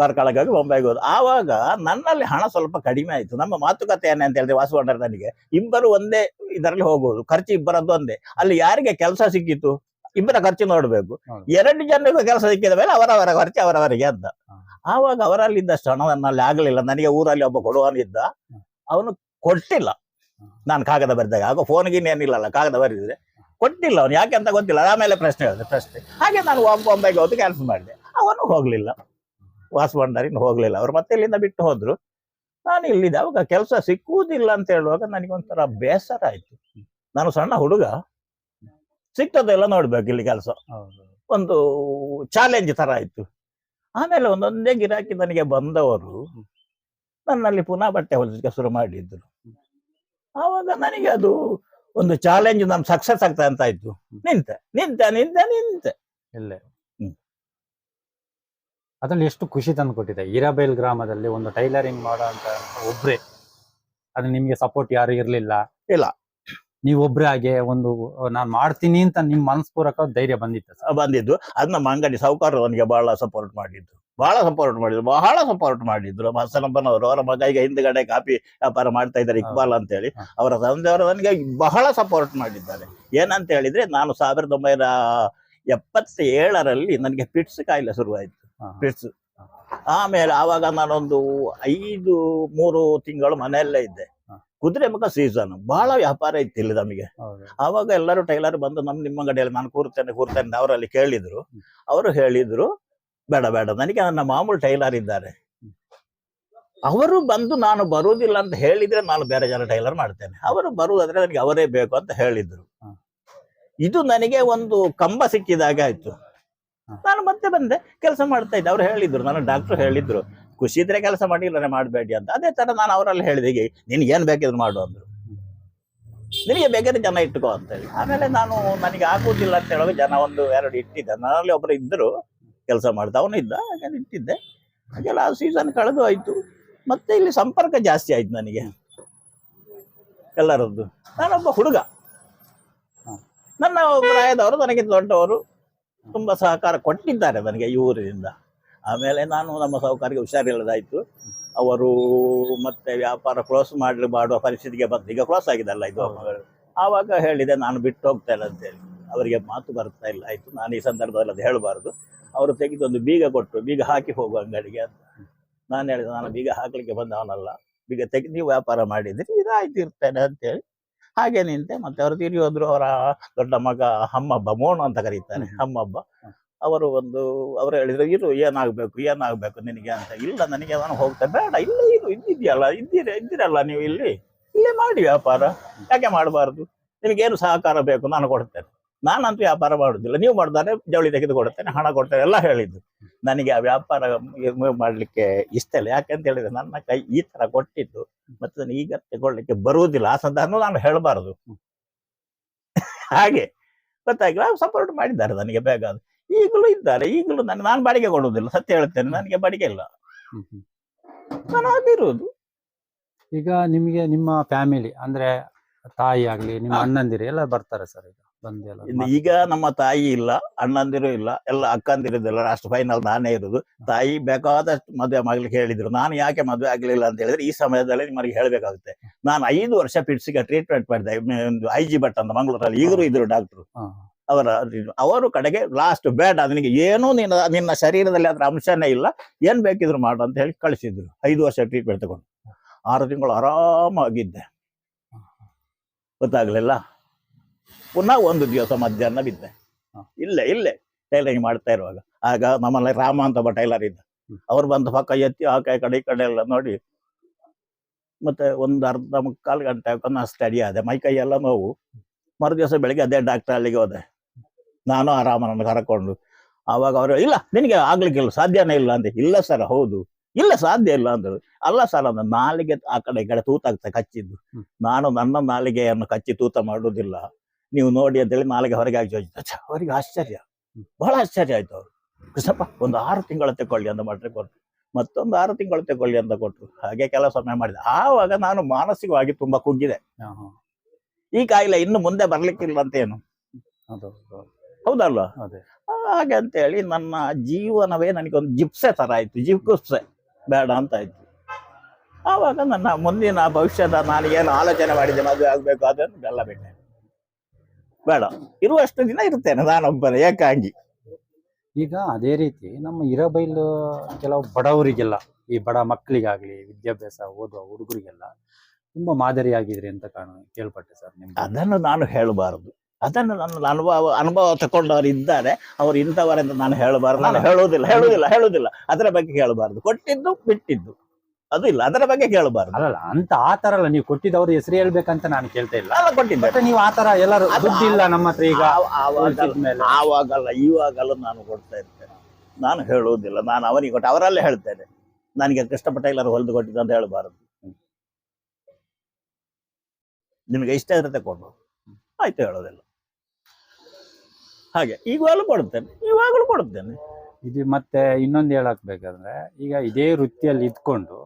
ಕಾರ್ಕಳಗಾಗಿ ಬೊಂಬೈಗೆ ಹೋದ ಆವಾಗ ನನ್ನಲ್ಲಿ ಹಣ ಸ್ವಲ್ಪ ಕಡಿಮೆ ಆಯಿತು. ನಮ್ಮ ಮಾತುಕತೆ ಏನೇ ಅಂತ ಹೇಳಿದ್ರೆ ವಾಸು ಭಂಡಾರಿ ನನಗೆ. ಇಬ್ಬರು ಒಂದೇ ಇದರಲ್ಲಿ ಹೋಗುವುದು ಖರ್ಚು ಇಬ್ಬರದ್ದು ಒಂದೇ. ಅಲ್ಲಿ ಯಾರಿಗೆ ಕೆಲಸ ಸಿಕ್ಕಿತು ಇಬ್ಬರ ಖರ್ಚು ನೋಡಬೇಕು. ಎರಡು ಜನರಿಗೂ ಕೆಲಸ ಸಿಕ್ಕಿದ ಮೇಲೆ ಅವರವರ ಖರ್ಚು ಅವರವರಿಗೆ ಅಂತ. ಆವಾಗ ಅವರಲ್ಲಿದ್ದಷ್ಟು ಹಣ ನನ್ನಲ್ಲಿ ಆಗಲಿಲ್ಲ. ನನಗೆ ಊರಲ್ಲಿ ಒಬ್ಬ ಕೊಡುವನಿದ್ದ ಅವನು ಕೊಟ್ಟಿಲ್ಲ. ನಾನು ಕಾಗದ ಬರೆದಾಗ. ಆಗ ಫೋನ್ ಗಿನ್ ಏನಿಲ್ಲಲ್ಲ ಕಾಗದ ಬರೆದಿದ್ರೆ. ಕೊಟ್ಟಿಲ್ಲ ಅವನು. ಯಾಕೆ ಅಂತ ಗೊತ್ತಿಲ್ಲ. ಆಮೇಲೆ ಪ್ರಶ್ನೆ ಹೇಳಿದೆ ಪ್ರಶ್ನೆ. ಹಾಗೆ ನಾನು ಒಬ್ಬ ಬೊಂಬೈಗೆ ಹೋಗಿ ಕ್ಯಾನ್ಸಲ್ ಮಾಡಿದೆ. ಅವನು ಹೋಗ್ಲಿಲ್ಲ. ವಾಸು ಹೋಗಲಿಲ್ಲ ಹೋಗ್ಲಿಲ್ಲ. ಅವ್ರು ಮತ್ತೆ ಇಲ್ಲಿಂದ ಬಿಟ್ಟು ಹೋದರು. ನಾನು ಇಲ್ಲಿದ್ದೆ. ಅವಾಗ ಕೆಲಸ ಸಿಕ್ಕುವುದಿಲ್ಲ ಅಂತ ಹೇಳುವಾಗ ನನಗೆ ಒಂಥರ ಬೇಸರ ಆಯ್ತು. ನಾನು ಸಣ್ಣ ಹುಡುಗ. ಸಿಕ್ತದೆಲ್ಲ ನೋಡ್ಬೇಕು ಇಲ್ಲಿ ಕೆಲಸ. ಒಂದು ಚಾಲೆಂಜ್ ತರ ಆಯ್ತು. ಆಮೇಲೆ ಒಂದೊಂದೇ ಗಿರಾಕಿ ನನಗೆ ಬಂದವರು ನನ್ನಲ್ಲಿ ಪುನಃ ಬಟ್ಟೆ ಹೊಲಿಸಲಿಕ್ಕೆ ಶುರು ಮಾಡಿದ್ರು. ಆವಾಗ ನನಗೆ ಅದು ಒಂದು ಚಾಲೆಂಜ್ ನಾನು ಸಕ್ಸಸ್ ಆಗ್ತಾ ಅಂತ ಆಯ್ತು. ನಿಂತೆ ನಿಂತೆ ನಿಂತೆ ನಿಂತೆ. ಇಲ್ಲೇ. ಅದ್ರಲ್ಲಿ ಎಷ್ಟು ಖುಷಿ ತಂದು ಕೊಟ್ಟಿದೆ. ಗ್ರಾಮದಲ್ಲಿ ಒಂದು ಟೈಲರಿಂಗ್ ಮಾಡೋ ಅಂತ ಒಬ್ಬರೇ ಅದು ನಿಮ್ಗೆ ಸಪೋರ್ಟ್ ಯಾರು ಇರ್ಲಿಲ್ಲ. ಇಲ್ಲ. ನೀವು ಒಬ್ರೇ ಹಾಗೆ ಒಂದು ನಾನು ಮಾಡ್ತೀನಿ ಅಂತ ನಿಮ್ ಮನಸ್ಪೂರಕ ಧೈರ್ಯ ಬಂದಿತ್ತು ಬಂದಿದ್ದು. ಅದು ನಮ್ಮ ಅಂಗಡಿ ಸಾಹುಕಾರ ಅವನಿಗೆ ಬಹಳ ಸಪೋರ್ಟ್ ಮಾಡಿದ್ದು. ಬಹಳ ಸಪೋರ್ಟ್ ಮಾಡಿದ್ರು. ಬಹಳ ಸಪೋರ್ಟ್ ಮಾಡಿದ್ರು. ಹಸನಪ್ಪನವರು ಅವರ ಮಗ ಈಗ ಹಿಂದ್ಗಡೆ ಕಾಪಿ ವ್ಯಾಪಾರ ಮಾಡ್ತಾ ಇದ್ದಾರೆ ಇಕ್ಬಾಲ್ ಅಂತ ಹೇಳಿ. ಅವರ ತಂದೆಯವರು ನನಗೆ ಬಹಳ ಸಪೋರ್ಟ್ ಮಾಡಿದ್ದಾರೆ. ಏನಂತ ಹೇಳಿದ್ರೆ ನಾನು ಸಾವಿರದ ಒಂಬೈನೂರ ಎಪ್ಪತ್ತೇಳರಲ್ಲಿ ನನಗೆ ಪಿಟ್ಸ್ ಕಾಯಿಲೆ ಶುರುವಾಯಿತು. ಹಾ. ಆಮೇಲೆ ಆವಾಗ ನಾನೊಂದು ಐದು ಮೂರು ತಿಂಗಳು ಮನೆಯಲ್ಲೇ ಇದ್ದೆ. ಕುದುರೆ ಮುಖ ಸೀಸನ್ ಬಹಳ ವ್ಯಾಪಾರ ಇತ್ತು ಇಲ್ಲಿ ನಮಗೆ. ಆವಾಗ ಎಲ್ಲರೂ ಟೈಲರ್ ಬಂದು ನಮ್ಮ ನಿಮ್ಮ ಅಂಗಡಿಯಲ್ಲಿ ನಾನು ಕೂರ್ತೇನೆ ಕೂರ್ತೇನೆ ಅವರಲ್ಲಿ ಕೇಳಿದ್ರು. ಅವರು ಹೇಳಿದ್ರು ಬೇಡ ಬೇಡ ನನಗೆ ನನ್ನ ಮಾಮೂಲು ಟೈಲರ್ ಇದ್ದಾರೆ. ಅವರು ಬಂದು ನಾನು ಬರುವುದಿಲ್ಲ ಅಂತ ಹೇಳಿದ್ರೆ ನಾನು ಬೇರೆ ಜನ ಟೈಲರ್ ಮಾಡ್ತೇನೆ. ಅವರು ಬರುವುದಾದ್ರೆ ನನಗೆ ಅವರೇ ಬೇಕು ಅಂತ ಹೇಳಿದ್ರು. ಇದು ನನಗೆ ಒಂದು ಕಂಬ ಸಿಕ್ಕಿದಾಗ ಆಯ್ತು. ನಾನು ಮತ್ತೆ ಬಂದೆ ಕೆಲಸ ಮಾಡ್ತಾ ಇದ್ದೆ. ಅವ್ರು ಹೇಳಿದ್ರು ನಾನು ಡಾಕ್ಟರ್ ಹೇಳಿದ್ರು ಖುಷಿ ಇದ್ರೆ ಕೆಲಸ ಮಾಡಿ ಇಲ್ಲ ಮಾಡಬೇಡಿ ಅಂತ. ಅದೇ ತರ ನಾನು ಅವರಲ್ಲಿ ಹೇಳಿದೆ ಹೀಗೆ ನಿನ್ಗೆ ಏನ್ ಬೇಕಿದ್ರು ಮಾಡು ಅಂದ್ರು. ನಿನಗೆ ಬೇಕಾದ್ರೆ ಜನ ಇಟ್ಕೋ ಅಂತ ಹೇಳಿ. ಆಮೇಲೆ ನಾನು ನನಗೆ ಆಗುದಿಲ್ಲ ಅಂತ ಹೇಳುವಾಗ ಜನ ಒಂದು ಎರಡು ಇಟ್ಟಿದ್ದೆ. ನನ್ನಲ್ಲಿ ಒಬ್ರು ಇದ್ದರು ಕೆಲಸ ಮಾಡ್ತಾ ಅವನು ಇದ್ದ ಹಾಗೆ ಇಟ್ಟಿದ್ದೆ. ಹಾಗೆಲ್ಲ ಆ ಸೀಸನ್ ಕಳೆದು ಆಯ್ತು ಮತ್ತೆ ಇಲ್ಲಿ ಸಂಪರ್ಕ ಜಾಸ್ತಿ ಆಯ್ತು ನನಗೆ. ಎಲ್ಲರದ್ದು. ನಾನೊಬ್ಬ ಹುಡುಗ. ನನ್ನ ಪ್ರಾಯದವರು ನನಗೆ ದೊಡ್ಡವರು ತುಂಬಾ ಸಹಕಾರ ಕೊಟ್ಟಿದ್ದಾರೆ ನನಗೆ ಈ ಊರಿನಿಂದ. ಆಮೇಲೆ ನಾನು ನಮ್ಮ ಸಹಕಾರಿಗೆ ಹುಷಾರಿಲ್ಲದಾಯಿತು. ಅವರು ಮತ್ತೆ ವ್ಯಾಪಾರ ಕ್ಲೋಸ್ ಮಾಡಲಿ ಮಾಡುವ ಪರಿಸ್ಥಿತಿಗೆ ಬಂದು ಈಗ ಕ್ಲೋಸ್ ಆಗಿದೆ ಅಲ್ಲ ಇದು ಆವಾಗ ಹೇಳಿದೆ ನಾನು ಬಿಟ್ಟು ಹೋಗ್ತೇನೆ ಅಂತೇಳಿ. ಅವರಿಗೆ ಮಾತು ಬರ್ತಾ ಇಲ್ಲ. ಆಯಿತು ನಾನು ಈ ಸಂದರ್ಭದಲ್ಲಿ ಅದು ಹೇಳಬಾರ್ದು. ಅವರು ತೆಗೆದು ಒಂದು ಬೀಗ ಕೊಟ್ಟು ಬೀಗ ಹಾಕಿ ಹೋಗುವ ಅಂಗಡಿಗೆ ಅಂತ. ನಾನು ಹೇಳಿದೆ ನಾನು ಬೀಗ ಹಾಕಲಿಕ್ಕೆ ಬಂದವನಲ್ಲ. ಬೀಗ ತೆಗೆದು ನೀವು ವ್ಯಾಪಾರ ಮಾಡಿದ್ರಿ ಇದಾಯ್ತು ಇರ್ತೇನೆ ಅಂತೇಳಿ. ಹಾಗೆ ನಿಂತೆ ಮತ್ತೆ ಅವರು ತಿರುಗಿ ಹೋದ್ರು ಅವರ ದೊಡ್ಡ ಮಗ ಹಮ್ಮಬ್ಬ ಮೋಣ ಅಂತ ಕರೀತಾರೆ ಹ್ಮ್. ಹಮ್ಮಬ್ಬ. ಅವರು ಒಂದು ಅವರು ಹೇಳಿದ್ರು ಇರು ಏನಾಗ್ಬೇಕು ಏನಾಗ್ಬೇಕು ನಿನಗೆ ಅಂತ. ಇಲ್ಲ ನನಗೆ ಅವನು ಹೋಗ್ತಾ ಬೇಡ. ಇಲ್ಲ ಇರು ಇದ್ದಿದ್ಯಲ್ಲ ಇದ್ದೀರ ಇದ್ದೀರಲ್ಲ ನೀವು ಇಲ್ಲಿ. ಇಲ್ಲೇ ಮಾಡಿ ವ್ಯಾಪಾರ. ಯಾಕೆ ಮಾಡಬಾರ್ದು? ನಿಮಗೇನು ಸಹಕಾರ ಬೇಕು ನಾನು ಕೊಡ್ತೇನೆ. ನಾನಂತೂ ವ್ಯಾಪಾರ ಮಾಡುವುದಿಲ್ಲ ನೀವು ಮಾಡಿದ್ರೆ ಜವಳಿ ತೆಗೆದು ಕೊಡ್ತೇನೆ ಹಣ ಕೊಡ್ತೇನೆ ಎಲ್ಲ ಹೇಳಿದ್ದು. ನನಗೆ ಆ ವ್ಯಾಪಾರ ಮಾಡಲಿಕ್ಕೆ ಇಷ್ಟ ಇಲ್ಲ. ಯಾಕಂತ ಹೇಳಿದ್ರೆ ನನ್ನ ಕೈ ಈ ತರ ಕೊಟ್ಟಿದ್ದು ಮತ್ತೆ ನಾನು ಈಗ ತಗೊಳ್ಳಿಕ್ಕೆ ಬರುವುದಿಲ್ಲ. ಆ ಸಂದರ್ಭ ನಾನು ಹೇಳಬಾರದು. ಹಾಗೆ ಗೊತ್ತಾಗಿಲ್ಲ ಸಪೋರ್ಟ್ ಮಾಡಿದ್ದಾರೆ ನನಗೆ ಬೇಗ. ಅದು. ಈಗಲೂ ಇದ್ದಾರೆ. ಈಗಲೂ ನಾನು ನಾನು ಬಾಡಿಗೆ ಕೊಡುವುದಿಲ್ಲ. ಸತ್ಯ ಹೇಳ್ತೇನೆ. ನನಗೆ ಬಾಡಿಗೆ ಇಲ್ಲ. ನಾನು ಅದಿರುವುದು ಈಗ ನಿಮಗೆ ನಿಮ್ಮ ಫ್ಯಾಮಿಲಿ ಅಂದ್ರೆ ತಾಯಿ ಆಗ್ಲಿ ನಿಮ್ಮ ಅಣ್ಣಂದಿರಿ ಎಲ್ಲ ಬರ್ತಾರೆ ಸರ್ ಈಗ? ಈಗ ನಮ್ಮ ತಾಯಿ ಇಲ್ಲ ಅಣ್ಣಂದಿರು ಇಲ್ಲ ಎಲ್ಲ ಅಕ್ಕಂದಿರೋದಿಲ್ಲ ಲಾಸ್ಟ್ ಫೈನಲ್ ನಾನೇ ಇರುದು. ತಾಯಿ ಬೇಕಾದಷ್ಟು ಮದುವೆ ಮಾಡ್ಲಿಕ್ಕೆ ಹೇಳಿದ್ರು. ನಾನು ಯಾಕೆ ಮದುವೆ ಆಗ್ಲಿಲ್ಲ ಅಂತ ಹೇಳಿದ್ರೆ ಈ ಸಮಯದಲ್ಲಿ ನಿಮಗೆ ಹೇಳ್ಬೇಕಾಗುತ್ತೆ. ನಾನು ಐದು ವರ್ಷ ಪಿಟ್ಸಿಗೆ ಟ್ರೀಟ್ಮೆಂಟ್ ಮಾಡಿದೆ. ಒಂದು ಐ ಜಿ ಭಟ್ ಅಂತ ಮಂಗಳೂರಲ್ಲಿ ಈಗಲೂ ಇದ್ರು ಡಾಕ್ಟ್ರು ಅವರ ಅವರು ಕಡೆಗೆ ಲಾಸ್ಟ್ ಬೇಡ ನಿನಗೆ ಏನೂ ನಿನ್ನ ನಿನ್ನ ಶರೀರದಲ್ಲಿ ಅದ್ರ ಅಂಶನೇ ಇಲ್ಲ. ಏನ್ ಬೇಕಿದ್ರು ಮಾಡು ಅಂತ ಹೇಳಿ ಕಳಿಸಿದ್ರು. ಐದು ವರ್ಷ ಟ್ರೀಟ್ಮೆಂಟ್ ತಗೊಂಡು. ಆರು ತಿಂಗಳು ಆರಾಮಾಗಿದ್ದೆ. ಗೊತ್ತಾಗ್ಲಿಲ್ಲ? ಪುನಃ ಒಂದು ದಿವಸ ಮಧ್ಯಾಹ್ನ ಬಿದ್ದೆ. ಇಲ್ಲೇ ಇಲ್ಲೇ ಟೈಲರಿಂಗ್ ಮಾಡ್ತಾ ಇರುವಾಗ. ಆಗ ನಮ್ಮಲ್ಲಿ ರಾಮ ಅಂತ ಒಬ್ಬ ಟೈಲರ್ ಇದ್ದ. ಅವ್ರು ಬಂದು ಪಕ್ಕ ಎತ್ತಿ ಆ ಕೈ ಕಡೆ ಈ ಕಡೆ ಎಲ್ಲ ನೋಡಿ. ಮತ್ತೆ ಒಂದು ಅರ್ಧ ಮುಕ್ಕಾಲು ಗಂಟೆ ನಾನು ಸ್ಟಡಿ ಆದೆ. ಮೈ ಕೈ ಎಲ್ಲ ನೋವು. ಮರು ದಿವಸ ಬೆಳಿಗ್ಗೆ ಅದೇ ಡಾಕ್ಟರ್ ಅಲ್ಲಿಗೆ ಹೋದೆ. ನಾನು ಆ ರಾಮನನ್ನು ಕರ್ಕೊಂಡು. ಆವಾಗ ಅವರು ಇಲ್ಲ ನಿನಗೆ ಆಗ್ಲಿಕ್ಕಿಲ್ಲ ಸಾಧ್ಯನೇ ಇಲ್ಲ ಅಂದೆ. ಇಲ್ಲ ಸರ್ ಹೌದು. ಇಲ್ಲ ಸಾಧ್ಯ ಇಲ್ಲ ಅಂದರು. ಅಲ್ಲ ಸರ್ ಅಂದ್ರೆ ನಾಲಿಗೆ ಆ ಕಡೆ ಈ ಕಡೆ ತೂತಾಗ್ತದೆ ಕಚ್ಚಿದ್ದು. ನಾನು ನನ್ನ ನಾಲಿಗೆಯನ್ನು ಕಚ್ಚಿ ತೂತ ಮಾಡುವುದಿಲ್ಲ. ನೀವು ನೋಡಿ ಅಂತೇಳಿ ಮಾಲೆಗೆ ಹೊರಗೆ ಹಾಕಿ ಛ, ಅವರಿಗೆ ಆಶ್ಚರ್ಯ. ಬಹಳ ಆಶ್ಚರ್ಯ ಆಯ್ತು ಅವರು. ಕೃಷ್ಣಪ್ಪ ಒಂದು ಆರು ತಿಂಗಳು ತಗೊಳ್ಳಿ ಅಂತ ಮಾಡ್ರೆ ಕೊಟ್ಟರು ಮತ್ತೊಂದು ಆರು ತಿಂಗಳು ತಗೊಳ್ಳಿ ಅಂತ ಕೊಟ್ಟರು ಹಾಗೆ ಕೆಲವು ಸಮಯ ಮಾಡಿದೆ. ಆವಾಗ ನಾನು ಮಾನಸಿಕವಾಗಿ ತುಂಬಾ ಕುಗ್ಗಿದೆ. ಈ ಕಾಯಿಲೆ ಇನ್ನು ಮುಂದೆ ಬರ್ಲಿಕ್ಕಿಲ್ಲ ಅಂತ ಏನು? ಹೌದು ಹೌದು ಹೌದಲ್ವಾ? ಹಾಗೆ ಅಂತೇಳಿ ನನ್ನ ಜೀವನವೇ ನನಗೊಂದು ಜಿಪ್ಸೆ ತರ ಆಯ್ತು. ಜಿಪ್ಸೆ ಬೇಡ ಅಂತ ಆಯ್ತು. ಆವಾಗ ನನ್ನ ಮುಂದಿನ ಭವಿಷ್ಯದ ನಾನು ಏನು ಆಲೋಚನೆ ಮಾಡಿದ್ದೆ ಮದುವೆ ಆಗಬೇಕು ಅದನ್ನು ಬೆಲ್ಲ ಬಿಟ್ಟೆ. ಬೇಡ. ಇರುವಷ್ಟು ದಿನ ಇರ್ತೇನೆ ನಾನೊಬ್ಬನೇ ಏಕಾಂಗಿ. ಈಗ ಅದೇ ರೀತಿ ನಮ್ಮ ಇರಬೈಲು ಕೆಲವು ಬಡವರಿಗೆಲ್ಲ ಈ ಬಡ ಮಕ್ಕಳಿಗಾಗ್ಲಿ ವಿದ್ಯಾಭ್ಯಾಸ ಓದುವ ಹುಡುಗರಿಗೆಲ್ಲ ತುಂಬಾ ಮಾದರಿಯಾಗಿದ್ರಿ ಅಂತ ಕಾಣ ಕೇಳ್ಪಟ್ಟೆ ಸರ್ ನಿಮ್ಗೆ. ಅದನ್ನು ನಾನು ಹೇಳಬಾರದು. ಅದನ್ನು ನನ್ನ ಅನುಭವ ಅನುಭವ ತಗೊಂಡವರು ಇದ್ದಾರೆ. ಅವ್ರು ಇಂಥವರೆಂದು ನಾನು ಹೇಳಬಾರದು. ನಾನು ಹೇಳುವುದಿಲ್ಲ ಹೇಳುವುದಿಲ್ಲ ಹೇಳುವುದಿಲ್ಲ. ಅದರ ಬಗ್ಗೆ ಹೇಳಬಾರ್ದು. ಕೊಟ್ಟಿದ್ದು ಬಿಟ್ಟಿದ್ದು. ಅದು ಇಲ್ಲ. ಅದರ ಬಗ್ಗೆ ಕೇಳಬಾರ್ದು. ಅಲ್ಲ ಅಂತ ಆ ತರ ಅಲ್ಲ ನೀವು ಕೊಟ್ಟಿದ್ದವ್ರ ಹೆಸರು ಹೇಳ್ಬೇಕಂತ ನಾನು ಕೇಳ್ತಾ ಇಲ್ಲ. ಅಲ್ಲ ಕೊಟ್ಟಿದ್ದೆ. ಮತ್ತೆ ನೀವು ಆ ತರ ಎಲ್ಲರೂ ದುಡ್ಡು ಇಲ್ಲ ನಮ್ಮ ಹತ್ರ ಈಗ ಆ- ಆವಾಗ ಮೇಲೆ. ಆವಾಗಲ್ಲ ಇವಾಗಲ್ಲ ನಾನು ಕೊಡ್ತಾ ಇರ್ತೇನೆ. ನಾನು ಹೇಳುವುದಿಲ್ಲ. ನಾನು ಅವನಿಗೆ ಕೊಟ್ಟು ಅವರಲ್ಲೇ ಹೇಳ್ತೇನೆ. ನನಗೆ ಕಷ್ಟಪಟ್ಟ ಎಲ್ಲರೂ ಹೊಲಿದು ಕೊಟ್ಟಿದ್ದು ಅಂತ ಹೇಳಬಾರದು. ನಿಮಗೆ ಇಷ್ಟ ಇದ್ರೆ ತಗೊಂಡು. ಆಯ್ತು ಹೇಳೋದಿಲ್ಲ. ಹಾಗೆ ಈಗಲೂ ಕೊಡ್ತೇನೆ ಇವಾಗಲೂ ಕೊಡುತ್ತೇನೆ. ಇದು ಮತ್ತೆ ಇನ್ನೊಂದು ಹೇಳಕ್ ಬೇಕಂದ್ರೆ ಈಗ ಇದೇ ವೃತ್ತಿಯಲ್ಲಿ ಇದ್ಕೊಂಡು.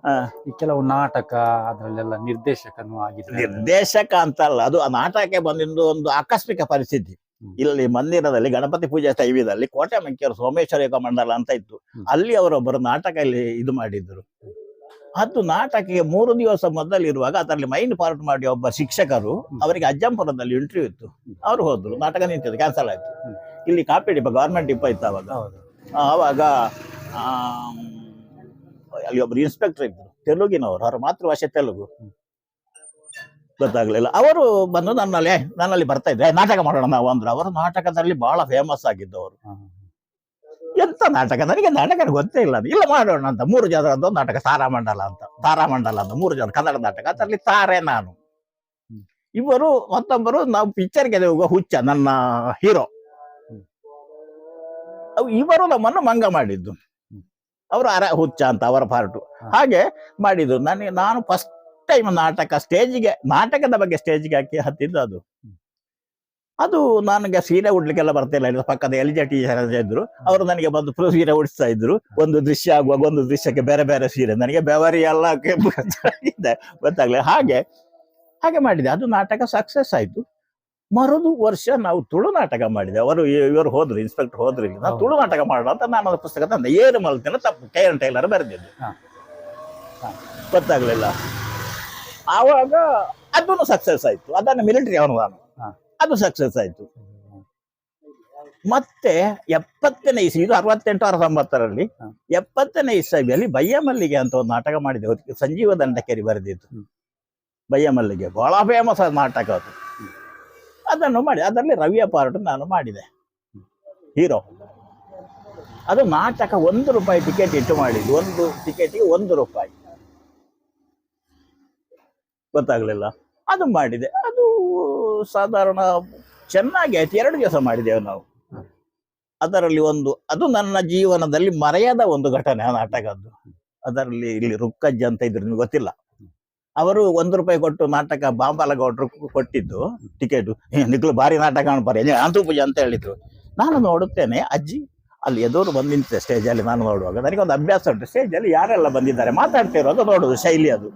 ಈ ಕೆಲವು ನಾಟಕ ಅದ್ರಲ್ಲೆಲ್ಲ ನಿರ್ದೇಶಕನು ಆಗಿದೆ ನಿರ್ದೇಶಕ ಅಂತ ಅಲ್ಲ ಅದು ಆ ನಾಟಕಕ್ಕೆ ಬಂದಿದ್ದು ಒಂದು ಆಕಸ್ಮಿಕ ಪರಿಸ್ಥಿತಿ. ಇಲ್ಲಿ ಮಂದಿರದಲ್ಲಿ ಗಣಪತಿ ಪೂಜೆ ಸೈವಿದಲ್ಲಿ ಕೋಟೆ ಮಂಕಿಯವರು ಸೋಮೇಶ್ವರ ಯೋಗ ಮಂಡಲ ಅಂತ ಇತ್ತು. ಅಲ್ಲಿ ಅವರೊಬ್ಬರು ನಾಟಕ ಇಲ್ಲಿ ಇದು ಮಾಡಿದ್ರು ಅದು ನಾಟಕಕ್ಕೆ ಮೂರು ದಿವಸ ಮೊದಲಿರುವಾಗ ಅದರಲ್ಲಿ ಮೈನ್ ಪಾರ್ಟ್ ಮಾಡಿ ಒಬ್ಬ ಶಿಕ್ಷಕರು ಅವರಿಗೆ ಅಜ್ಜಂಪುರದಲ್ಲಿ ಇಂಟರ್ವ್ಯೂ ಇತ್ತು. ಅವರು ಹೋದ್ರು ನಾಟಕ ನಿಂತಿದ್ದು ಕ್ಯಾನ್ಸಲ್ ಆಯ್ತು. ಇಲ್ಲಿ ಕಾಪಿ ಡಿಪ ಗವರ್ಮೆಂಟ್ ಡಿಪ ಇತ್ತು ಅವಾಗ. ಹೌದು. ಆವಾಗ ಅಲ್ಲಿ ಒಬ್ರು ಇನ್ಸ್ಪೆಕ್ಟರ್ ಇದ್ರು ತೆಲುಗಿನವರು ಅವರ ಮಾತೃಭಾಷೆ ತೆಲುಗು. ಗೊತ್ತಾಗ್ಲಿಲ್ಲ. ಅವರು ಬಂದು ನನ್ನಲ್ಲಿ ನನ್ನಲ್ಲಿ ಬರ್ತಾ ಇದ್ರೆ. ನಾಟಕ ಮಾಡೋಣ ನಾವು ಅಂದ್ರೆ. ಅವರು ನಾಟಕದಲ್ಲಿ ಬಹಳ ಫೇಮಸ್ ಆಗಿದ್ದವರು. ಎಂತ ನಾಟಕ? ನನಗೆ ನಾಟಕ ಗೊತ್ತೇ ಇಲ್ಲ. ಇಲ್ಲ ಮಾಡೋಣ ಅಂತ ಮೂರು ಜನರದ್ದು ನಾಟಕ ತಾರಾಮಂಡಲ ಅಂತ. ತಾರಾಮಂಡಲ ಅಂತ ಮೂರು ಜನ ಕನ್ನಡ ನಾಟಕ. ಅದರಲ್ಲಿ ತಾರೆ ನಾನು. ಇಬ್ಬರು ಇವರು ಮತ್ತೊಬ್ಬರು ನಾವು ಪಿಕ್ಚರ್ಗೆ ಹೋಗುವ ಹುಚ್ಚ ನನ್ನ ಹೀರೋ. ಅವು ಇವರು ನಮ್ಮನ್ನು ಮಂಗ ಮಾಡಿದ್ದು. ಅವರು ಅರ ಹುಚ್ಚ ಅಂತ ಅವರ ಪಾರ್ಟು. ಹಾಗೆ ಮಾಡಿದ್ದು. ನನಗೆ ನಾನು ಫಸ್ಟ್ ಟೈಮ್ ನಾಟಕ ಸ್ಟೇಜಿಗೆ ನಾಟಕದ ಬಗ್ಗೆ ಸ್ಟೇಜಿಗೆ ಹಾಕಿ ಹತ್ತಿದ್ದು ಅದು. ಅದು ನನಗೆ ಸೀರೆ ಉಡ್ಲಿಕ್ಕೆಲ್ಲ ಬರ್ತಿಲ್ಲ ಇಲ್ಲ. ಪಕ್ಕದ ಎಲ್ ಜೆ ಟೀಚರ್ ಇದ್ರು. ಅವರು ನನಗೆ ಬಂದು ಫುಲ್ ಸೀರೆ ಉಡಿಸ್ತಾ ಇದ್ರು. ಒಂದು ದೃಶ್ಯ ಆಗುವಾಗ ಒಂದು ದೃಶ್ಯಕ್ಕೆ ಬೇರೆ ಬೇರೆ ಸೀರೆ. ನನಗೆ ಬೆವರಿ ಎಲ್ಲ ಕೆಂಪು ಇದೆ. ಗೊತ್ತಾಗ್ಲಿಲ್ಲ. ಹಾಗೆ ಹಾಗೆ ಮಾಡಿದೆ. ಅದು ನಾಟಕ ಸಕ್ಸಸ್ ಆಯ್ತು. ಮರುದು ವರ್ಷ ನಾವು ತುಳು ನಾಟಕ ಮಾಡಿದೆ. ಅವರು ಇವರು ಹೋದ್ರು ಇನ್ಸ್ಪೆಕ್ಟರ್ ಹೋದ್ರು ಇಲ್ಲಿ. ನಾವು ಹೌದು. ತುಳು ನಾಟಕ ಮಾಡೋಣ ಅಂತ ನಾನು ಅದು ಪುಸ್ತಕ ತಂದೆ. ಏನು ಮಲ್ತೇನೆ ತಪ್ಪು. ಕೆ ಎನ್ ಟೈಲರ್ ಬರೆದಿದ್ದು. ಗೊತ್ತಾಗ್ಲಿಲ್ಲ. ಆವಾಗ ಅದನ್ನು ಸಕ್ಸಸ್ ಆಯ್ತು. ಅದನ್ನು ಮಿಲಿಟರಿ ಅವನು ನಾನು. ಅದು ಸಕ್ಸಸ್ ಆಯ್ತು. ಮತ್ತೆ ಎಪ್ಪತ್ತನೇ ಇಸವಿ ಇದು ಅರವತ್ತೆಂಟು ಅರವತ್ತೊಂಬತ್ತರಲ್ಲಿ. ಎಪ್ಪತ್ತನೇ ಇಸವಿಯಲ್ಲಿ ಬಯ್ಯ ಮಲ್ಲಿಗೆ ಅಂತ ಒಂದು ನಾಟಕ ಮಾಡಿದೆ. ಸಂಜೀವ ದಂಡಕೇರಿ ಬರೆದಿತ್ತು ಬಯ್ಯಮಲ್ಲಿಗೆ ಬಯ್ಯ ಮಲ್ಲಿಗೆ ಬಹಳ ಫೇಮಸ್ ಆದ ನಾಟಕ ಅದು. ಅದನ್ನು ಮಾಡಿ, ಅದರಲ್ಲಿ ರವಿಯ ಪಾರ್ಟ್ ನಾನು ಮಾಡಿದೆ. ಹೀರೋ. ಅದು ನಾಟಕ ಒಂದು ರೂಪಾಯಿ ಟಿಕೆಟ್ ಇಟ್ಟು ಮಾಡಿದ್ದು, ಒಂದು ಟಿಕೆಟಿಗೆ ಒಂದು ರೂಪಾಯಿ. ಗೊತ್ತಾಗ್ಲಿಲ್ಲ. ಅದು ಮಾಡಿದೆ. ಅದು ಸಾಧಾರಣ ಚೆನ್ನಾಗಿ ಆಯ್ತು. ಎರಡು ದಿವಸ ಮಾಡಿದೆವು ನಾವು. ಅದರಲ್ಲಿ ಒಂದು, ಅದು ನನ್ನ ಜೀವನದಲ್ಲಿ ಮರೆಯದ ಒಂದು ಘಟನೆ ನಾಟಕದ್ದು. ಅದರಲ್ಲಿ ಇಲ್ಲಿ ರುಕ್ಕಜ್ಜಿ ಅಂತ ಇದ್ರೆ ನಿಮ್ಗೆ ಗೊತ್ತಿಲ್ಲ. ಅವರು ಒಂದು ರೂಪಾಯಿ ಕೊಟ್ಟು ನಾಟಕ ಬಾಂಬಾಲಗೌಡರು ಕೊಟ್ಟಿದ್ದು ಟಿಕೆಟ್. ನಿಕ್ಲು ಭಾರಿ ನಾಟಕ ಅನ್ಪಾರೆ ಅಂತೂ ಪೂಜೆ ಅಂತ ಹೇಳಿದ್ರು. ನಾನು ನೋಡುತ್ತೇನೆ ಅಜ್ಜಿ ಅಲ್ಲಿ ಎದುರು ಬಂದು ನಿಂತಿದೆ ಸ್ಟೇಜಲ್ಲಿ ನಾನು ನೋಡುವಾಗ. ನನಗೆ ಒಂದು ಅಭ್ಯಾಸ ಉಂಟು. ಸ್ಟೇಜಲ್ಲಿ ಯಾರೆಲ್ಲ ಬಂದಿದ್ದಾರೆ ಮಾತಾಡ್ತಿರೋದು ನೋಡೋದು ಶೈಲಿ ಅದು.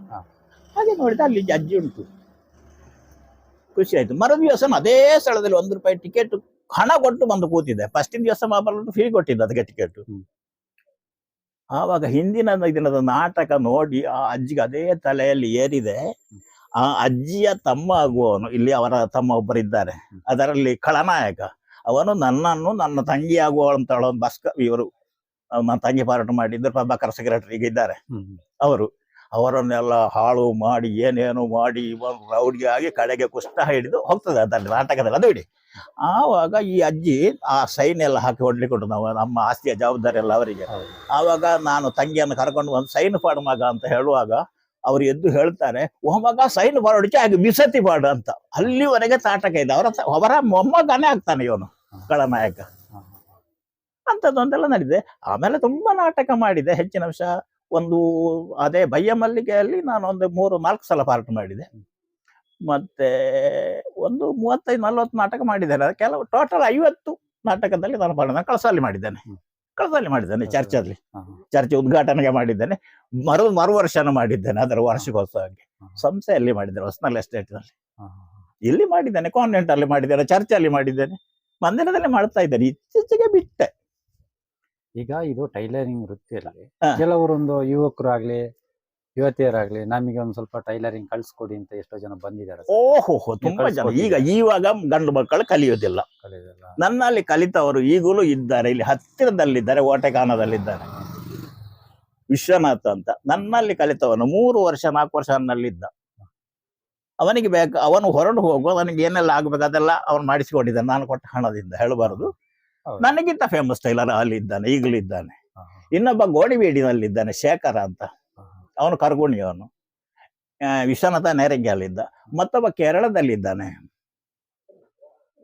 ಹಾಗೆ ನೋಡಿದ ಅಲ್ಲಿ ಅಜ್ಜಿ ಉಂಟು. ಖುಷಿ ಆಯಿತು. ಮರು ದಿವಸ ಅದೇ ಸ್ಥಳದಲ್ಲಿ ಒಂದು ರೂಪಾಯಿ ಟಿಕೆಟ್ ಹಣ ಕೊಟ್ಟು ಬಂದು ಕೂತಿದೆ. ಫಸ್ಟಿನ ದಿವಸ ಮಾಬಲ್ ಫ್ರೀ ಕೊಟ್ಟಿದ್ದು ಅದಕ್ಕೆ ಟಿಕೆಟ್. ಆವಾಗ ಹಿಂದಿನ ದಿನದ ನಾಟಕ ನೋಡಿ ಆ ಅಜ್ಜಿಗೆ ಅದೇ ತಲೆಯಲ್ಲಿ ಏರಿದೆ. ಆ ಅಜ್ಜಿಯ ತಮ್ಮ ಆಗುವವನು ಇಲ್ಲಿ ಅವರ ತಮ್ಮ ಒಬ್ಬರಿದ್ದಾರೆ. ಅದರಲ್ಲಿ ಖಳನಾಯಕ ಅವನು ನನ್ನನ್ನು ನನ್ನ ತಂಗಿ ಆಗುವವಳು ಅಂತ ಹೇಳೋ ಬಸ್ಕ ಇವರು ನನ್ನ ತಂಗಿ ಪಾರಾಟ ಮಾಡಿದ್ರು ಪ್ರಭಾಕರ್ ಸೆಕ್ರೆಟರಿ ಈಗ ಇದ್ದಾರೆ. ಅವರು ಅವರನ್ನೆಲ್ಲ ಹಾಳು ಮಾಡಿ ಏನೇನು ಮಾಡಿ ಒಂದು ರೌಡಿಗೆ ಆಗಿ ಕಡೆಗೆ ಕುಸ್ತಾ ಹಿಡಿದು ಹೋಗ್ತದೆ ಅದರಲ್ಲಿ ನಾಟಕದಲ್ಲಿ. ಅದು ಇಡಿ ಆವಾಗ ಈ ಅಜ್ಜಿ ಆ ಸೈನ್ ಎಲ್ಲ ಹಾಕಿ ಹೊಡ್ಲಿಕೊಂಡು ನಾವು ನಮ್ಮ ಆಸ್ತಿಯ ಜವಾಬ್ದಾರಿ ಎಲ್ಲ ಅವರಿಗೆ ಆವಾಗ ನಾನು ತಂಗಿಯನ್ನು ಕರ್ಕೊಂಡು ಒಂದು ಸೈನ್ ಪಾಡು ಮಗ ಅಂತ ಹೇಳುವಾಗ ಅವ್ರು ಎದ್ದು ಹೇಳ್ತಾರೆ ಓ ಮಗ ಸೈನ್ ಪಾಡೋಡಿಕೆ ಹಾಗೆ ಬಿಸತಿ ಪಾಡು ಅಂತ. ಅಲ್ಲಿವರೆಗೆ ನಾಟಕ ಇದೆ. ಅವರ ಅವರ ಮೊಮ್ಮಗನೇ ಆಗ್ತಾನೆ ಇವನು ಕಳ ನಾಯಕ. ಅಂಥದ್ದೊಂದೆಲ್ಲ ನಡೆದಿದೆ ಆಮೇಲೆ ತುಂಬಾ ನಾಟಕ ಮಾಡಿದೆ ಹೆಚ್ಚಿನ ಅಂಶ ಒಂದು ಅದೇ ಬಯ್ಯ ಮಲ್ಲಿಗೆಯಲ್ಲಿ ನಾನು ಒಂದು ಮೂರು ನಾಲ್ಕು ಸಲ ಪಾರ್ಟ್ ಮಾಡಿದೆ. ಮತ್ತೆ ಒಂದು ಮೂವತ್ತೈದು ನಲ್ವತ್ತು ನಾಟಕ ಮಾಡಿದ್ದೇನೆ. ಕೆಲವು ಟೋಟಲ್ ಐವತ್ತು ನಾಟಕದಲ್ಲಿ ನಾನು ಪಾಲ್ಗೊಂಡು ಕಳಸಲ್ಲಿ ಮಾಡಿದ್ದೇನೆ. ಕಳಸಲ್ಲಿ ಮಾಡಿದ್ದೇನೆ. ಚರ್ಚಲ್ಲಿ. ಚರ್ಚ್ ಉದ್ಘಾಟನೆಗೆ ಮಾಡಿದ್ದೇನೆ. ಮರು ಮರು ವರ್ಷನೂ ಮಾಡಿದ್ದೇನೆ ಅದರ ವಾರ್ಷಿಕೋತ್ಸವಕ್ಕೆ. ಸಂಸ್ಥೆಯಲ್ಲಿ ಮಾಡಿದ್ದೇನೆ ಹೊಸನಲ್ ಎಸ್ಟೇಟ್ನಲ್ಲಿ ಹಾ, ಹಾ. ಇಲ್ಲಿ ಮಾಡಿದ್ದೇನೆ ಕಾನ್ವೆಂಟ್ ಅಲ್ಲಿ ಮಾಡಿದ್ದೇನೆ ಚರ್ಚಲ್ಲಿ ಮಾಡಿದ್ದೇನೆ. ಮಂದಿರದಲ್ಲಿ ಮಾಡ್ತಾ ಇದ್ದೇನೆ. ಇತ್ತೀಚೆಗೆ ಬಿಟ್ಟೆ. ಈಗ ಇದು ಟೈಲರಿಂಗ್ ವೃತ್ತಿಯಲ್ಲಿ ಹಾ. ಕೆಲವರೊಂದು ಯುವಕರು ಆಗ್ಲಿ ಯುವತಿಯರಾಗ್ಲಿ ನಮಗೆ ಒಂದು ಸ್ವಲ್ಪ ಟೈಲರಿಂಗ್ ಕಳ್ಸ್ಕೊಡಿ ಅಂತ ಎಷ್ಟೋ ಜನ ಬಂದಿದ್ದಾರೆ. ಓಹೋ ತುಂಬಾ ಜನ. ಈಗ ಈವಾಗ ಗಂಡು ಮಕ್ಕಳು ಕಲಿಯೋದಿಲ್ಲ. ನನ್ನಲ್ಲಿ ಕಲಿತವರು ಈಗಲೂ ಇದ್ದಾರೆ. ಇಲ್ಲಿ ಹತ್ತಿರದಲ್ಲಿದ್ದಾರೆ ಓಟೆಗಾನದಲ್ಲಿದ್ದಾರೆ. ವಿಶ್ವನಾಥ್ ಅಂತ. ನನ್ನಲ್ಲಿ ಕಲಿತವನು ಮೂರು ವರ್ಷ ನಾಲ್ಕು ವರ್ಷ ನನ್ನಲ್ಲಿದ್ದ. ಅವನಿಗೆ ಬೇಕು ಅವನು ಹೊರಡು ಹೋಗು ಅವನಿಗೆ ಏನೆಲ್ಲ ಆಗ್ಬೇಕು ಅದೆಲ್ಲ ಅವನು ಮಾಡಿಸಿಕೊಂಡಿದ್ದಾನೆ. ನಾನು ಕೊಟ್ಟ ಹಣದಿಂದ. ಹೇಳಬಾರದು. ನನಗಿಂತ ಫೇಮಸ್ ಟೈಲರ್ ಅಲ್ಲಿ ಇದ್ದಾನೆ ಈಗಲೂ ಇದ್ದಾನೆ ಇನ್ನೊಬ್ಬ ಗೋಡಿಬೇಡಿನಲ್ಲಿದ್ದಾನೆ ಶೇಖರ ಅಂತ. ಅವನು ಕರ್ಗುಣಿ ಅವನು ವಿಶ್ವನಾಥ ಆ, ಅಲ್ಲಿದ್ದ. ಮತ್ತೊಬ್ಬ ಕೇರಳದಲ್ಲಿದ್ದಾನೆ.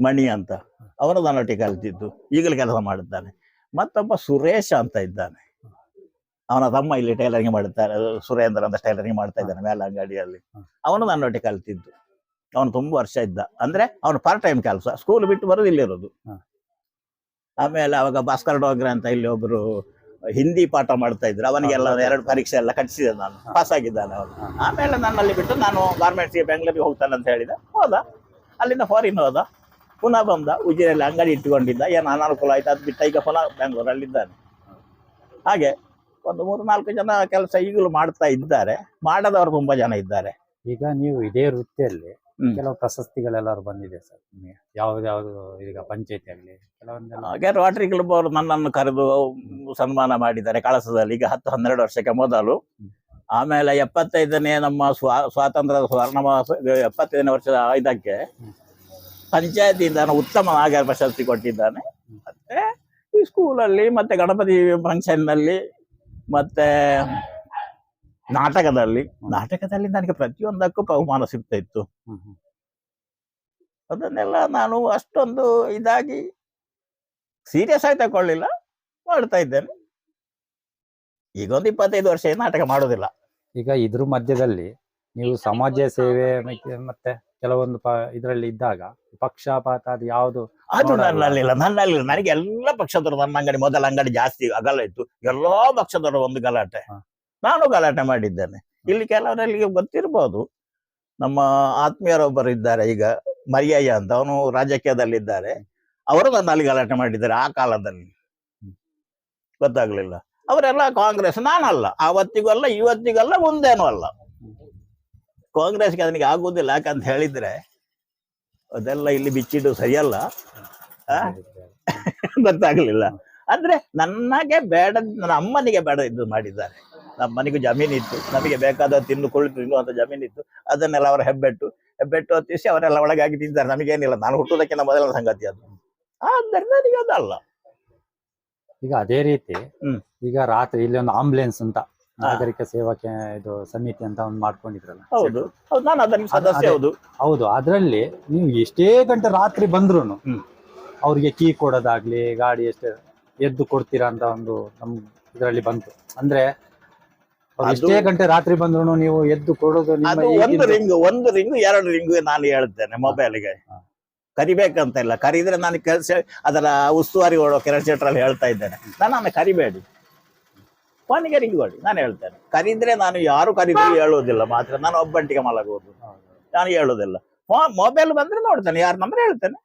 ಮಣಿ ಅಂತ. ಅವನು ನನ್ನೊಟ್ಟಿಗೆ ಕಲಿತಿದ್ದು. ಈಗಲೂ ಕೆಲಸ ಮಾಡುತ್ತಾನೆ. ಮತ್ತೊಬ್ಬ ಸುರೇಶ ಅಂತ ಇದ್ದಾನೆ. ಅವನ ತಮ್ಮ ಇಲ್ಲಿ ಟೈಲರಿಂಗ್ ಮಾಡುತ್ತಾರೆ. ಸುರೇಂದ್ರ ಅಂತ ಟೈಲರಿಂಗ್ ಮಾಡ್ತಾ ಇದ್ದಾನೆ ಮೇಲೆ ಅಂಗಡಿಯಲ್ಲಿ. ಅವನು ನನ್ನೊಟ್ಟಿಗೆ ಕಲಿತಿದ್ದು. ಅವನು ತುಂಬಾ ವರ್ಷ ಇದ್ದ. ಅಂದ್ರೆ ಅವನು ಪಾರ್ಟ್ ಟೈಮ್ ಕೆಲಸ. ಸ್ಕೂಲ್ ಬಿಟ್ಟು ಬರೋದು ಇಲ್ಲಿರೋದು. ಆಮೇಲೆ ಅವಾಗ ಭಾಸ್ಕರ್ ಡೋಗ್ರೆ ಅಂತ ಇಲ್ಲಿ ಒಬ್ರು ಹಿಂದಿ ಪಾಠ ಮಾಡ್ತಾ ಇದ್ರು. ಅವನಿಗೆಲ್ಲ ಎರಡು ಪರೀಕ್ಷೆ ಎಲ್ಲ ಕಟ್ಸಿದೆ ನಾನು. ಪಾಸ್ ಆಗಿದ್ದಾನೆ ಅವನು. ಆಮೇಲೆ ನನ್ನಲ್ಲಿ ಬಿಟ್ಟು ನಾನು ಗಾರ್ಮೆಂಟ್ಸ್ಗೆ ಬೆಂಗ್ಳೂರಿಗೆ ಹೋಗ್ತಾನೆ ಅಂತ ಹೇಳಿದೆ. ಹೋದ. ಅಲ್ಲಿಂದ ಫಾರಿನ್ ಹೋದ. ಪುನಃ ಬಂದ. ಉಜಿರೆಯಲ್ಲಿ ಅಂಗಡಿ ಇಟ್ಟುಕೊಂಡಿದ್ದ. ಏನು ಅನಾನುಕೂಲ ಆಯ್ತು? ಅದು ಬಿಟ್ಟು ಈಗ ಪುನಃ ಬೆಂಗಳೂರಲ್ಲಿದ್ದಾನೆ ಹಾಗೆ ಒಂದು ಮೂರು ನಾಲ್ಕು ಜನ ಕೆಲಸ ಈಗಲೂ ಮಾಡ್ತಾ ಇದ್ದಾರೆ. ಮಾಡದವರು ತುಂಬಾ ಜನ ಇದ್ದಾರೆ. ಈಗ ನೀವು ಇದೇ ವೃತ್ತಿಯಲ್ಲಿ. ಕೆಲವು ಪ್ರಶಸ್ತಿಗಳೆಲ್ಲರೂ ಬಂದಿದೆ ಸರ್. ನಿಮಗೆ ಯಾವ್ದಾವ್ದು ಈಗ ಪಂಚಾಯತಿ ಆಗಲಿ ಕೆಲವೊಂದೆಲ್ಲ. ಹಾಗೆ ರೋಟರಿ ಕ್ಲಬ್ ಅವರು ನನ್ನನ್ನು ಕರೆದು ಸನ್ಮಾನ ಮಾಡಿದ್ದಾರೆ ಕಳಸದಲ್ಲಿ. ಈಗ ಹತ್ತು ಹನ್ನೆರಡು ವರ್ಷಕ್ಕೆ ಮೊದಲು. ಆಮೇಲೆ ಎಪ್ಪತ್ತೈದನೇ ನಮ್ಮ ಸ್ವಾ ಸ್ವಾತಂತ್ರ್ಯದ ಸ್ವರ್ಣ ಮಹೋತ್ಸವ ಎಪ್ಪತ್ತೈದನೇ ವರ್ಷದ ಇದಕ್ಕೆ ಪಂಚಾಯತಿಯಿಂದ ಉತ್ತಮ ನಾಗರ ಪ್ರಶಸ್ತಿ ಕೊಟ್ಟಿದ್ದಾನೆ. ಮತ್ತೆ ಈ ಸ್ಕೂಲಲ್ಲಿ ಮತ್ತೆ ಗಣಪತಿ ಫಂಕ್ಷನ್ನಲ್ಲಿ ಮತ್ತೆ ನಾಟಕದಲ್ಲಿ ನಾಟಕದಲ್ಲಿ ನನಗೆ ಪ್ರತಿಯೊಂದಕ್ಕೂ ಬಹುಮಾನ ಸಿಗ್ತಾ ಇತ್ತು. ಅದನ್ನೆಲ್ಲ ನಾನು ಅಷ್ಟೊಂದು ಇದಾಗಿ ಸೀರಿಯಸ್ ಆಗಿ ತಗೊಳ್ಳಿಲ್ಲ ಮಾಡ್ತಾ ಇದ್ದೇನೆ. ಈಗ ಒಂದು ಇಪ್ಪತ್ತೈದು ವರ್ಷ ಏನು ನಾಟಕ ಮಾಡೋದಿಲ್ಲ. ಈಗ ಇದ್ರ ಮಧ್ಯದಲ್ಲಿ ನೀವು ಸಮಾಜ ಸೇವೆ ಮತ್ತೆ- ಕೆಲವೊಂದು ಪ ಇದರಲ್ಲಿ ಇದ್ದಾಗ ಪಕ್ಷಪಾತ ಅದು ಯಾವುದು ಅದು ನನ್ನಲ್ಲಿಲ್ಲ ನನ್ನಲ್ಲಿಲ್ಲ. ನನ್ನಲ್ಲಿ ನನಗೆ ಎಲ್ಲ ಪಕ್ಷದವರು ನನ್ನ ಅಂಗಡಿ ಮೊದಲ ಅಂಗಡಿ ಜಾಸ್ತಿ ಅಗಲ ಇತ್ತು. ಎಲ್ಲಾ ಪಕ್ಷದವರು ಒಂದು ಗಲಾಟೆ. ನಾನು ಗಲಾಟೆ ಮಾಡಿದ್ದೇನೆ. ಇಲ್ಲಿ ಕೆಲವರಲ್ಲಿ ಗೊತ್ತಿರ್ಬೋದು. ನಮ್ಮ ಆತ್ಮೀಯರೊಬ್ಬರು ಇದ್ದಾರೆ ಈಗ, ಮರಿಯಯ್ಯ ಅಂತ. ಅವನು ರಾಜಕೀಯದಲ್ಲಿದ್ದಾರೆ. ಅವರು ನನ್ನಲ್ಲಿ ಗಲಾಟೆ ಮಾಡಿದ್ದಾರೆ ಆ ಕಾಲದಲ್ಲಿ. ಗೊತ್ತಾಗ್ಲಿಲ್ಲ. ಅವರೆಲ್ಲ ಕಾಂಗ್ರೆಸ್ ನಾನಲ್ಲ. ಆವತ್ತಿಗೂ ಅಲ್ಲ ಇವತ್ತಿಗಲ್ಲ ಮುಂದೇನೂ ಅಲ್ಲ. ಕಾಂಗ್ರೆಸ್ಗೆ ಅದನಿಗೆ ಆಗುವುದಿಲ್ಲ ಯಾಕಂತ ಹೇಳಿದ್ರೆ, ಅದೆಲ್ಲ ಇಲ್ಲಿ ಬಿಚ್ಚಿಡು ಸರಿಯಲ್ಲ? ಗೊತ್ತಾಗ್ಲಿಲ್ಲ. ಅಂದ್ರೆ ನನಗೆ ಬೇಡ ನನ್ನ ಅಮ್ಮನಿಗೆ ಬೇಡ ಇದು ಮಾಡಿದ್ದಾರೆ. ನಮ್ಮನಿಗೂ ಜಮೀನು ಇತ್ತು. ನಮಗೆ ಬೇಕಾದ ತಿಂದು ಕುಳಿತು ತಿನ್ನುವಂತ ಜಮೀನು ಇತ್ತು. ಅದನ್ನೆಲ್ಲ ಅವರ ಹೆಬ್ಬೆಟ್ಟು. ಹೆಬ್ಬೆಟ್ಟು ಹೊತ್ತಿಸಿ ಅವರೆಲ್ಲ ಒಳಗಾಗಿ ತಿಂತಾರೆ ನಮಗೇನಿಲ್ಲ ನಾನು ಹುಟ್ಟುವುದಕ್ಕಿಂತ ಮೊದಲ ಸಂಗತಿ ಅದು. ಆದ್ದರಿಂದ ನನಗೆ ಅದಲ್ಲ. ಈಗ ಅದೇ ರೀತಿ ಈಗ ರಾತ್ರಿ ಇಲ್ಲಿ ಒಂದು ಆಂಬುಲೆನ್ಸ್ ಅಂತ ನಾಗರಿಕ ಸೇವಾ ಇದು ಸಮಿತಿ ಅಂತ ಒಂದು ಮಾಡ್ಕೊಂಡಿದ್ರಲ್ಲ. ಹೌದು. ಹೌದು ನಾನು ಅದನ್ನ ಸದಸ್ಯ ಹೌದು. ಹೌದು. ಅದರಲ್ಲಿ ನೀವು ಎಷ್ಟೇ ಗಂಟೆ ರಾತ್ರಿ ಬಂದ್ರು. ಅವ್ರಿಗೆ ಕೀ ಕೊಡೋದಾಗ್ಲಿ ಗಾಡಿ ಎಷ್ಟು ಎದ್ದು ಕೊಡ್ತೀರಾ ಅಂತ ಒಂದು ನಮ್ ಇದರಲ್ಲಿ ಬಂತು. ಅಂದ್ರೆ ಎಷ್ಟೇ ಗಂಟೆ ರಾತ್ರಿ ಬಂದ್ರು ನೀವು ಎದ್ದು ಕೊಡೋದು ಅದು ಒಂದು ರಿಂಗ್ ಒಂದು ರಿಂಗ್ ಎರಡು ರಿಂಗ್ ನಾನು ಹೇಳ್ತೇನೆ ಮೊಬೈಲ್ಗೆ. ಕರಿಬೇಕಂತ ಇಲ್ಲ. ಕರೀದ್ರೆ ನಾನು ಕೆಲಸ ಅದರ ಉಸ್ತುವಾರಿ ಓಡೋ ಕೆಲಸ ಅಲ್ಲಿ ಹೇಳ್ತಾ ಇದ್ದೇನೆ. ನಾನು ಕರಿಬೇಡಿ. ಫೋನಿಗೆ ರಿಂಗ್ ಕೊಡಿ ನಾನು ಹೇಳ್ತೇನೆ. ಕರೀದ್ರೆ ನಾನು ಯಾರು ಕರೀದ್ರು ಹೇಳೋದಿಲ್ಲ ಮಾತ್ರ. ನಾನು ಒಬ್ಬಂಟಿಗೆ ಮಲಗುವುದು. ನಾನು ಹೇಳೋದಿಲ್ಲ. ಮೊಬೈಲ್ ಬಂದ್ರೆ ನೋಡ್ತೇನೆ. ಯಾರ ನಂಬರ್ ಹೇಳ್ತೇನೆ.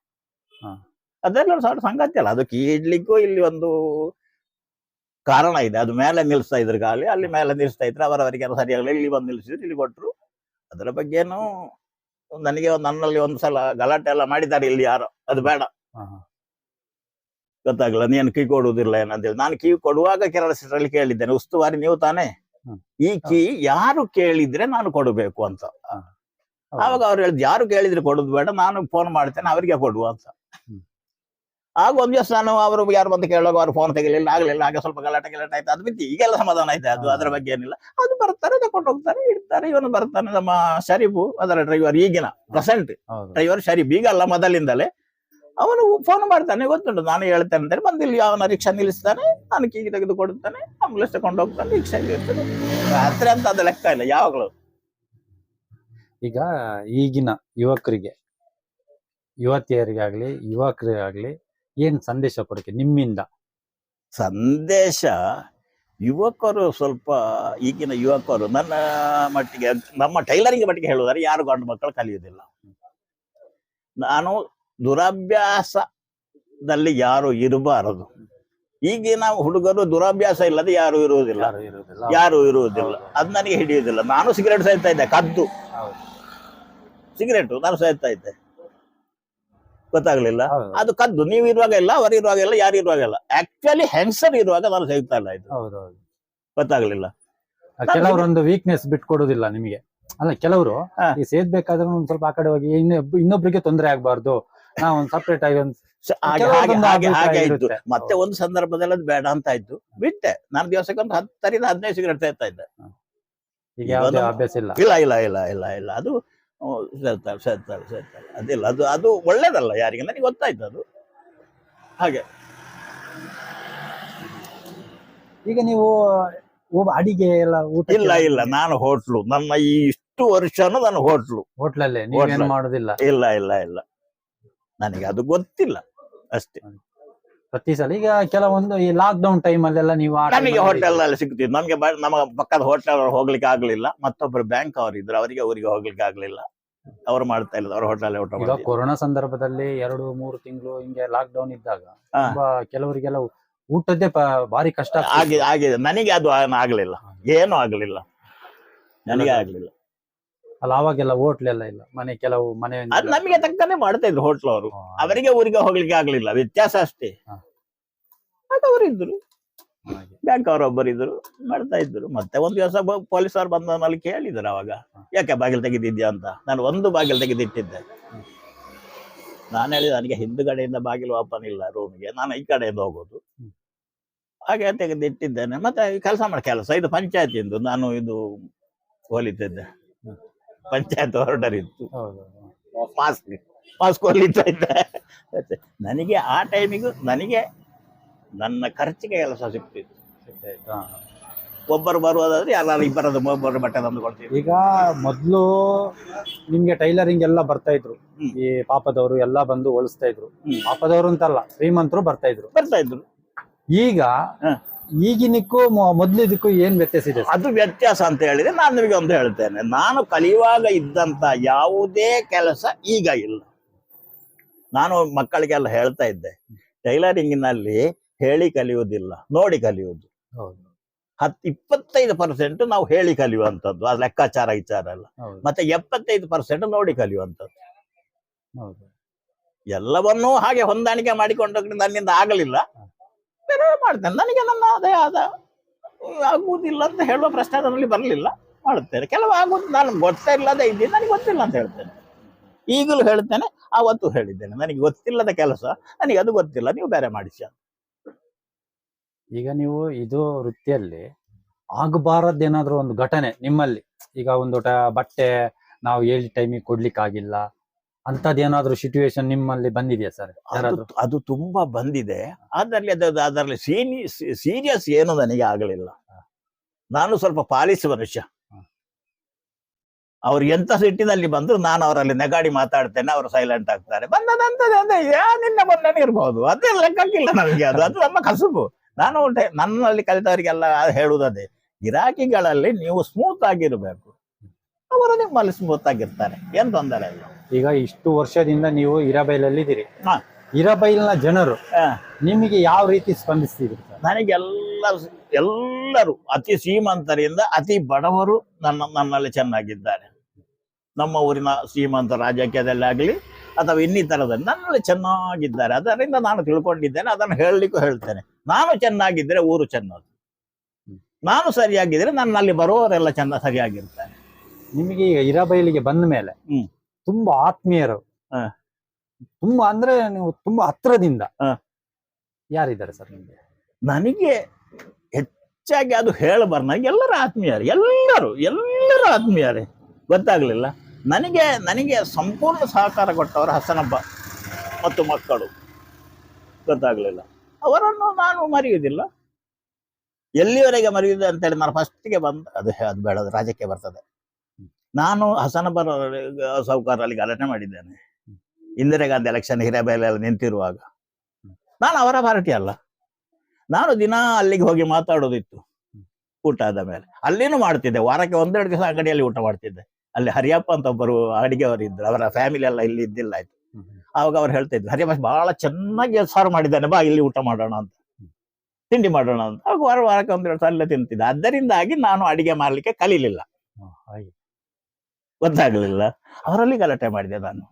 ಅದೆಲ್ಲ ಸ್ವಲ್ಪ ಸಂಗತಿ ಅಲ್ಲ. ಅದಕ್ಕೆ ಇಡ್ಲಿಕ್ಕೂ ಇಲ್ಲಿ ಒಂದು ಕಾರಣ ಇದೆ. ಅದು ಮೇಲೆ ನಿಲ್ಲಿಸ್ತಾ ಇದ್ರು ಖಾಲಿ ಅಲ್ಲಿ ಮೇಲೆ ನಿಲ್ಲಿಸ್ತಾ ಇದ್ರು. ಅವರವರಿಗೆ ಸರಿಯಾಗಲಿ ಇಲ್ಲಿ ಬಂದು ನಿಲ್ಲಿಸಿದ್ರು ಇಲ್ಲಿ ಕೊಟ್ಟರು ಅದರ ಬಗ್ಗೆನೂ ನನಗೆ ನನ್ನಲ್ಲಿ ಒಂದು ಸಲ ಗಲಾಟೆ ಎಲ್ಲ ಮಾಡಿದ್ದಾರೆ ಇಲ್ಲಿ ಯಾರು. ಅದು ಬೇಡ. ಗೊತ್ತಾಗಲ್ಲ ನೀನು ಕೀ ಕೊಡುವುದಿಲ್ಲ ಏನಂತೇಳಿ. ನಾನು ಕೀ ಕೊಡುವಾಗ ಕೆರಳ ಸಿಟ್ರಲ್ಲಿ ಕೇಳಿದ್ದೇನೆ. ಉಸ್ತುವಾರಿ ನೀವು ತಾನೇ? ಈ ಕೀ ಯಾರು ಕೇಳಿದ್ರೆ ನಾನು ಕೊಡಬೇಕು ಅಂತ. ಅವಾಗ ಆವಾಗ ಅವ್ರು ಹೇಳಿದ್ ಯಾರು ಕೇಳಿದ್ರೆ ಕೊಡೋದು ಬೇಡ ನಾನು ಫೋನ್ ಮಾಡ್ತೇನೆ ಅವರಿಗೆ ಕೊಡುವ ಅಂತ. ಆಗ ಒಂದ್ ದಿವಸ ನಾನು ಅವರು ಯಾರು ಬಂದು ಕೇಳುವಾಗ ಅವ್ರು ಫೋನ್ ತೆಗಿಲಿಲ್ಲ ಆಗ್ಲಿಲ್ಲ ಆಗ ಸ್ವಲ್ಪ ಗಲಾಟೆ ಗಲಾಟೆ ಆಯ್ತು. ಅದು ಬಿಟ್ಟು ಈಗೆಲ್ಲ ಸಮಾಧಾನ ಆಯ್ತು ಅದು. ಅದ್ರ ಬಗ್ಗೆ ಏನಿಲ್ಲ. ಅದು ಬರ್ತಾರೆ ತಕೊಂಡು ಹೋಗ್ತಾರೆ ಇಡ್ತಾರೆ. ಇವನು ಬರ್ತಾನೆ ನಮ್ಮ ಶರೀಫು ಅದರ ಡ್ರೈವರ್ ಈಗಿನ ಪ್ರೆಸೆಂಟ್ ಡ್ರೈವರ್ ಶರೀಫ್. ಈಗ ಅಲ್ಲ ಮೊದಲಿಂದಲೇ. ಅವನು ಫೋನ್ ಮಾಡ್ತಾನೆ ಗೊತ್ತುಂಟು. ನಾನು ಹೇಳ್ತೇನೆ ಅಂದ್ರೆ ಬಂದು ಇಲ್ಲಿ ಅವನ ರಿಕ್ಷಾ ನಿಲ್ಲಿಸ್ತಾನೆ ನಾನು ಕೀಗಿ ತೆಗೆದು ಕೊಡುತ್ತಾನೆ ಆಂಬುಲೆನ್ಸ್ ತಗೊಂಡು ಹೋಗ್ತಾನೆ ರಿಕ್ಷಾ ಇರ್ತಾನೆ. ರಾತ್ರಿ ಅಂತ ಅದು ಲೆಕ್ಕ ಇಲ್ಲ ಯಾವಾಗಲೂ. ಈಗ ಈಗಿನ ಯುವಕರಿಗೆ ಯುವತಿಯರಿಗಾಗ್ಲಿ ಯುವಕರಿಗಾಗ್ಲಿ ಏನ್ ಸಂದೇಶ ಕೊಡಕ್ಕೆ ನಿಮ್ಮಿಂದ? ಸಂದೇಶ ಯುವಕರು ಸ್ವಲ್ಪ ಈಗಿನ ಯುವಕರು ನನ್ನ ಮಟ್ಟಿಗೆ ನಮ್ಮ ಟೈಲರಿಂಗ್ ಮಟ್ಟಿಗೆ ಹೇಳುವುದಾದ್ರೆ ಯಾರು ಗಂಡು ಮಕ್ಕಳು ಕಲಿಯುವುದಿಲ್ಲ. ನಾನು ದುರಾಭ್ಯಾಸದಲ್ಲಿ ಯಾರು ಇರಬಾರದು. ಈಗಿನ ಹುಡುಗರು ದುರಭ್ಯಾಸ ಇಲ್ಲದೆ ಯಾರು ಇರುವುದಿಲ್ಲ. ಯಾರು ಇರುವುದಿಲ್ಲ. ಅದು ನನಗೆ ಹಿಡಿಯುವುದಿಲ್ಲ. ನಾನು ಸಿಗರೇಟ್ ಸಹಿತ ಇದ್ದೆ ಕದ್ದು. ಸಿಗರೇಟು ಸಿಗರೇಟ್ ನಾನು ಸಹಿತ ಇದ್ದೆ. ಗೊತ್ತಾಗ್ಲಿಲ್ಲ. ಅದು ಕದ್ದು. ನೀವು ಇರುವಾಗ ಇಲ್ಲ ಅವರು ಇರುವಾಗ ಇಲ್ಲ ಯಾರು ಇರುವಾಗ ಇಲ್ಲ ಆಕ್ಚುಲಿ ಹೆಂಗಸರ್ ಇರುವಾಗ ನಾನು ಸಿಗ್ತಾ ಇಲ್ಲ ಇದು. ಹೌದೌದು ಗೊತ್ತಾಗ್ಲಿಲ್ಲ. ಕೆಲವರೊಂದು ವೀಕ್ನೆಸ್ ಬಿಟ್ಕೊಡೋದಿಲ್ಲ ನಿಮಗೆ. ಅಲ್ಲ ಕೆಲವರು. ಈ ಸೇದ್ಬೇಕಾದ್ರೆ ಒಂದ್ ಸ್ವಲ್ಪ ಆ ಕಡೆ ಹೋಗಿ ಇನ್ನೊಬ್ ಇನ್ನೊಬ್ರಿಗೆ ತೊಂದರೆ ಆಗ್ಬಾರ್ದು. ನಾ ಒಂದ್ ಸೆಪರೇಟ್ ಆಗಿ ಒಂದು ಹಾಗೆ ಹಾಗೆ ಇತ್ತು ಮತ್ತೆ ಒಂದು ಸಂದರ್ಭದಲ್ಲಿ ಅದು ಬೇಡ ಅಂತ ಇತ್ತು ಬಿಟ್ಟೆ. ನಾನು ದಿವಸಕ್ಕೆ ಒಂದು ಹತ್ತರಿಂದ ಹದಿನೈದು ಸಿಗರೇಟ್ ಸೇರ್ತಾ ಇದ್ದೆ. ಈಗ ಅಭ್ಯಾಸ ಇಲ್ಲ. ಇಲ್ಲ ಇಲ್ಲ ಇಲ್ಲ ಇಲ್ಲ ಇಲ್ಲ. ಅದು ಸೇರ್ತಾರೆ ಸೇರ್ತಾರೆ ಸೇರ್ತಾರೆ ಅದಿಲ್ಲ ಅದು ಅದು ಒಳ್ಳೇದಲ್ಲ ಯಾರಿಗೆ ನನಗೆ ಗೊತ್ತಾಯ್ತು ಅದು. ಹಾಗೆ. ಈಗ ನೀವು ಅಡಿಗೆ ಎಲ್ಲ ಊಟ ಇಲ್ಲ ಇಲ್ಲ ನಾನು ಹೋಟ್ಲು. ನನ್ನ ಈ ಇಷ್ಟು ವರ್ಷನೂ ನಾನು ಹೋಟ್ಲು. ಹೋಟ್ಲಲ್ಲಿ. ಮಾಡೋದಿಲ್ಲ. ಇಲ್ಲ ಇಲ್ಲ ಇಲ್ಲ. ನನಗೆ ಅದು ಗೊತ್ತಿಲ್ಲ ಅಷ್ಟೇ. ಪ್ರತಿ ಸಲ ಈಗ ಕೆಲವೊಂದು ಈ ಲಾಕ್ ಡೌನ್ ಟೈಮ್ ಅಲ್ಲೆಲ್ಲ ನೀವು ಆ time ನಮಗೆ ಅಲ್ಲಿ- ಹೋಟೆಲ್ ಅಲ್ಲಿ ಸಿಗ್ತಿದ್ ನಮಗೆ ಬ- ನಮ್ಮ ಪಕ್ಕದ ಹೋಟೆಲ್ ಹೋಗ್ಲಿಕ್ಕೆ ಆಗ್ಲಿಲ್ಲ. ಮತ್ತೊಬ್ಬರು ಬ್ಯಾಂಕ್ ಅವರು ಇದ್ರು. ಅವರಿಗೆ ಊರಿಗೆ ಹೋಗ್ಲಿಕ್ಕೆ ಆಗ್ಲಿಲ್ಲ. ಅವ್ರು ಮಾಡ್ತಾ ಇಲ್ಲ ಅವ್ರ ಹೋಟೆಲ್ ಊಟ ಈಗ ಮಾಡ್ತಿದ್ರು. ಕೊರೋನಾ ಸಂದರ್ಭದಲ್ಲಿ ಎರಡು ಮೂರು ತಿಂಗಳು ಹಿಂಗೆ ಲಾಕ್ ಡೌನ್ ಇದ್ದಾಗ ಹಾ. ತುಂಬಾ ಕೆಲವರಿಗೆಲ್ಲ ಊಟದ್ದೇ ಪ- ಭಾರಿ ಕಷ್ಟ ಆಗ್ತಿತ್ತು. ಆಗಿದೆ ಆಗಿದೆ. ನನಗೆ ಅದು ಆಗ್ಲಿಲ್ಲ. ಏನು ಆಗ್ಲಿಲ್ಲ. ನನಗೆ ಆಗ್ಲಿಲ್ಲ. ಅಲ್ಲ ಅವಾಗೆಲ್ಲ ಹೋಟ್ಲ್ ಎಲ್ಲ ಇಲ್ಲ. ಮನೆ ಕೆಲವು ಮನೆ ಅದು ನಮಗೆ ತಕ್ಕನೆ ಮಾಡ್ತಾ ಇದ್ರು ಹೋಟ್ಲ್ ಅವರು. ಅವರಿಗೆ ಊರಿಗೆ ಹೋಗ್ಲಿಕ್ಕೆ ಆಗ್ಲಿಲ್ಲ. ವ್ಯತ್ಯಾಸ ಅಷ್ಟೇ. ಹಾ. ಆಗ ಅವರು ಇದ್ರು. ಬ್ಯಾಂಕ್ ಅವರೊಬ್ಬರಿದ್ರು ಮಾಡ್ತಾ ಇದ್ರು. ಮತ್ತೆ ಒಂದು ದಿವಸ ಪೊಲೀಸ್ ಅವ್ರು ಬಂದ ಮೇಲೆ ಕೇಳಿದ್ರು ಅವಾಗ. ಯಾಕೆ ಬಾಗಿಲು ತೆಗೆದಿದ್ಯಾ ಅಂತ? ನಾನು ಒಂದು ಬಾಗಿಲು ತೆಗೆದಿಟ್ಟಿದ್ದೆ. ನಾನು ಹೇಳಿದೆ ನನಗೆ ಹಿಂದುಗಡೆಯಿಂದ ಬಾಗಿಲು ಓಪನ್ ಇಲ್ಲ ರೂಮ್ಗೆ ನಾನು ಈ ಕಡೆಯಿಂದ ಹೋಗೋದು. ಹ್ಮ್. ಹಾಗೆ ಹಾಗೆ ತೆಗೆದಿಟ್ಟಿದ್ದೇನೆ. ಮತ್ತೆ ಕೆಲಸ ಮಾಡಿ ಕೆಲಸ. ಇದು ಪಂಚಾಯತಿಂದು. ನಾನು ಇದು ಹೋಲಿತಿದ್ದೆ. ಪಂಚಾಯತ್ ಆರ್ಡರ್ ಇತ್ತು ಹೌದು ಪಾಸ್ ಪಾಸ್ ಇದ್ದೆ ನನಗೆ ಆ ಟೈಮಿಗೂ ನನಗೆ ನನ್ನ ಖರ್ಚಿಗೆ ಕೆಲಸ ಸಿಗ್ತಿತ್ತು? ಒಬ್ಬರು ಬರುವುದಾದ್ರೆ ಯಾರು ಇಬ್ಬರದ್ದು ಒಬ್ಬರು ಬಟ್ಟೆ ತಂದು ಕೊಡ್ತೀವಿ ಈಗ ಮೊದಲು ನಿಮ್ಗೆ ಟೈಲರಿಂಗ್ ಎಲ್ಲ ಬರ್ತಾ ಇದ್ರು. ಈ ಪಾಪದವರು ಎಲ್ಲ ಬಂದು ಹೋಲಿಸ್ತಾ ಇದ್ರು. ಪಾಪದವರು ಅಂತಲ್ಲ ಶ್ರೀಮಂತರು ಬರ್ತಾ ಇದ್ರು. ಬರ್ತಾ ಇದ್ರು. ಈಗ. ಈಗಿನಕ್ಕೂ ಮೊದ್ಲಿದಕ್ಕೂ ಏನ್ ವ್ಯತ್ಯಾಸ ಇದೆ? ಅದು ವ್ಯತ್ಯಾಸ ಅಂತ ಹೇಳಿದ್ರೆ ನಾನು ನಿಮಗೆ ಒಂದು ಹೇಳ್ತೇನೆ. ನಾನು ಕಲಿಯುವಾಗ ಇದ್ದಂತ ಯಾವುದೇ ಕೆಲಸ ಈಗ ಇಲ್ಲ. ನಾನು ಮಕ್ಕಳಿಗೆಲ್ಲ ಹೇಳ್ತಾ ಇದ್ದೆ ಟೈಲರಿಂಗಿನಲ್ಲಿ ಹೇಳಿ ಕಲಿಯುವುದಿಲ್ಲ ನೋಡಿ ಕಲಿಯುವುದು. ಹೌದು. ಹತ್ತು ಇಪ್ಪತ್ತೈದು ಪರ್ಸೆಂಟ್ ನಾವು ಹೇಳಿ ಕಲಿಯುವಂಥದ್ದು ಆ ಲೆಕ್ಕಾಚಾರ ವಿಚಾರ ಎಲ್ಲ. ಮತ್ತೆ ಎಪ್ಪತ್ತೈದು ಪರ್ಸೆಂಟ್ ನೋಡಿ ಕಲಿಯುವಂಥದ್ದು. ಹೌದು. ಎಲ್ಲವನ್ನೂ ಹಾಗೆ ಹೊಂದಾಣಿಕೆ ಮಾಡಿಕೊಂಡ್ರಿಂದ ಅಲ್ಲಿಂದ ಆಗಲಿಲ್ಲ. ಬೇರೆ ಮಾಡ್ತೇನೆ. ನನಗೆ ನನ್ನ ಅದೇ ಆದ ಆಗುವುದಿಲ್ಲ ಅಂತ ಹೇಳುವ ಪ್ರಶ್ನೆ ಅದರಲ್ಲಿ ಬರಲಿಲ್ಲ. ಮಾಡುತ್ತೇನೆ. ಕೆಲವು ಆಗುವುದು ನಾನು ಗೊತ್ತಿಲ್ಲದೆ ಇದ್ದೀನಿ. ನನಗೆ ಗೊತ್ತಿಲ್ಲ ಅಂತ ಹೇಳ್ತೇನೆ. ಈಗಲೂ ಹೇಳ್ತೇನೆ, ಆವತ್ತು ಹೇಳಿದ್ದೇನೆ. ನನಗೆ ಗೊತ್ತಿಲ್ಲದ ಕೆಲಸ, ನನಗೆ ಅದು ಗೊತ್ತಿಲ್ಲ, ನೀವು ಬೇರೆ ಮಾಡಿಸ ಈಗ ನೀವು ಇದು ವೃತ್ತಿಯಲ್ಲಿ ಆಗಬಾರದ್ದೇನಾದ್ರೂ ಒಂದು ಘಟನೆ ನಿಮ್ಮಲ್ಲಿ. ಈಗ ಒಂದು ಬಟ್ಟೆ ನಾವು ಹೇಳಿ ಟೈಮಿಗೆ ಕೊಡ್ಲಿಕ್ಕೆ ಆಗಿಲ್ಲ ಅಂತದೇನಾದ್ರೂ ಸಿಚುವೇಶನ್ ನಿಮ್ಮಲ್ಲಿ ಬಂದಿದೆಯಾ ಸರ್ ಅದು ಯಾರಾದ್ರೂ? ಅದು ತುಂಬಾ ಬಂದಿದೆ. ಅದರಲ್ಲಿ ಅದು ಅದರಲ್ಲಿ ಸೀನಿ ಸೀರಿಯಸ್ ಏನು ನನಗೆ ಆಗಲಿಲ್ಲ. ನಾನು ಸ್ವಲ್ಪ ಪಾಲಿಸಿ ಮನುಷ್ಯ. ಅವ್ರು ಎಂತ ಸಿಟ್ಟಿನಲ್ಲಿ ಬಂದ್ರು ನಾನು ಅವರಲ್ಲಿ ನೆಗಾಡಿ ಮಾತಾಡ್ತೇನೆ ಅವರು ಸೈಲೆಂಟ್ ಆಗ್ತಾರೆ. ಬಂದದಂತದೆ ಅದೇ ಯಾ ನಿನ್ನ ಮೊನ್ನೆ ಇರ್ಬಹುದು ಅದೇ ಲೆಕ್ಕಕ್ಕಿಲ್ಲ ನನಗೆ ಅದು. ಅದು ನಮ್ಮ ಕಸುಬು. ನಾನು ಟೆ- ನನ್ನಲ್ಲಿ ಕಲಿತವರಿಗೆಲ್ಲ ಹೇಳುವುದೇ ಗಿರಾಕಿಗಳಲ್ಲಿ ನೀವು ಸ್ಮೂತ್ ಆಗಿರ್ಬೇಕು. ಅವರು ನಿಮ್ಮಲ್ಲಿ ಸ್ಮೂತ್ ಆಗಿರ್ತಾರೆ. ಏನ್ ತೊಂದರೆ ಇಲ್ಲ. ಈಗ ಇಷ್ಟು ವರ್ಷದಿಂದ ನೀವು ಇರಬೈಲಲ್ಲಿ ಇದ್ದೀರಿ ಹಾ. ಇರಬೈಲ್ನ ಜನರು. ನಿಮಗೆ ಯಾವ ರೀತಿ ಸ್ಪಂದಿಸ್ತಿದ್ರು ನನಗೆ ನನಗೆಲ್ಲ ಎಲ್ಲರೂ ಅತಿ ಶ್ರೀಮಂತರಿಂದ ಅತಿ ಬಡವರು ನನ್ನ ನನ್ನಲ್ಲಿ ಚೆನ್ನಾಗಿದ್ದಾರೆ. ನಮ್ಮ ಊರಿನ ಶ್ರೀಮಂತ ರಾಜಕೀಯದಲ್ಲಾಗಲಿ ಅಥವಾ ಇನ್ನಿತರದಲ್ಲಿ ನನ್ನಲ್ಲಿ ಚೆನ್ನಾಗಿದ್ದಾರೆ. ಅದರಿಂದ ನಾನು ತಿಳ್ಕೊಂಡಿದ್ದೇನೆ ಅದನ್ನು ಹೇಳಲಿಕ್ಕೂ ಹೇಳ್ತೇನೆ. ನಾನು ಚೆನ್ನಾಗಿದ್ದರೆ ಊರು ಚೆನ್ನದು. ನಾನು ಸರಿಯಾಗಿದ್ರೆ ನನ್ನಲ್ಲಿ ಬರೋರೆಲ್ಲ ಚೆನ್ನ ಸರಿಯಾಗಿರ್ತಾರೆ. ನಿಮಗೆ ಈಗ ಇರಬೈಲಿಗೆ ಬಂದ ಮೇಲೆ ಹ್ಮ್. ತುಂಬಾ ಆತ್ಮೀಯರು. ಹಾ. ತುಂಬಾ ಅಂದ್ರೆ ನೀವು ತುಂಬಾ ಹತ್ರದಿಂದ. ಹಾ. ಯಾರಿದ್ದಾರೆ ಸರ್ ನಿಮಗೆ? ನನಗೆ ಹೆಚ್ಚಾಗಿ ಅದು ಹೇಳಬಾರ್ದು. ನನಗೆ ಎಲ್ಲರ ಆತ್ಮೀಯರು. ಎಲ್ಲರೂ ಎಲ್ಲರೂ ಆತ್ಮೀಯರೇ. ಗೊತ್ತಾಗ್ಲಿಲ್ಲ. ನನಗೆ ನನಗೆ ಸಂಪೂರ್ಣ ಸಹಕಾರ ಕೊಟ್ಟವರು ಹಸನಬ್ಬ ಮತ್ತು ಮಕ್ಕಳು. ಗೊತ್ತಾಗ್ಲಿಲ್ಲ. ಅವರನ್ನು ನಾನು ಮರೆಯುವುದಿಲ್ಲ. ಎಲ್ಲಿವರೆಗೆ ಮರೆಯುವುದು ಅಂತೇಳಿ ನಾನು ಫಸ್ಟಿಗೆ ಬಂದು ಅದು ಅದು ಬೇಡ ಅದು ರಾಜ್ಯಕ್ಕೆ ಬರ್ತದೆ. ನಾನು ಹಸನಬ್ಬರ ಸೌಕಾರಲ್ಲಿ ಗಲಾಟೆ ಮಾಡಿದ್ದೇನೆ. ಇಂದಿರಾ ಗಾಂಧಿ ಎಲೆಕ್ಷನ್ ಹಿರೇಬೈಲೆಲ್ಲ ನಿಂತಿರುವಾಗ. ನಾನು ಅವರ ಪಾರ್ಟಿ ಅಲ್ಲ. ನಾನು ದಿನ ಅಲ್ಲಿಗೆ ಹೋಗಿ ಮಾತಾಡೋದಿತ್ತು. ಊಟ ಆದ ಮೇಲೆ. ಅಲ್ಲಿನೂ ಮಾಡ್ತಿದ್ದೆ. ವಾರಕ್ಕೆ ಒಂದೆರಡು ದಿವಸ ಅಂಗಡಿಯಲ್ಲಿ ಊಟ ಮಾಡ್ತಿದ್ದೆ. ಅಲ್ಲಿ ಹರಿಯಪ್ಪ ಅಂತ ಒಬ್ಬರು ಅಡಿಗೆಯವರು ಇದ್ರು ಅವರ ಫ್ಯಾಮಿಲಿ ಎಲ್ಲ ಇಲ್ಲಿ ಇದ್ದಿಲ್ಲ ಆಯ್ತು. ಆವಾಗ ಅವ್ರು ಹೇಳ್ತಾ ಇದ್ರು ಹರಿಯಪ್ಪ ಬಹಳ ಚೆನ್ನಾಗಿ ಸಾರು ಮಾಡಿದ್ದಾನೆ. ಬಾ, ಇಲ್ಲಿ ಊಟ ಮಾಡೋಣ ಅಂತ. ತಿಂಡಿ ಮಾಡೋಣ ಅಂತ. ವಾರ, ವಾರಕ್ಕೆ ಒಂದೆರಡು ಸಲ ಅಲ್ಲೇ ತಿಂತಿದ್ದೆ. ಅದರಿಂದಾಗಿ ನಾನು ಅಡಿಗೆ ಮಾಡ್ಲಿಕ್ಕೆ ಕಲೀಲಿಲ್ಲ. ಗೊತ್ತಾಗ್ಲಿಲ್ಲ. ಅವರಲ್ಲಿ ಗಲಾಟೆ ಮಾಡಿದೆ ನಾನು.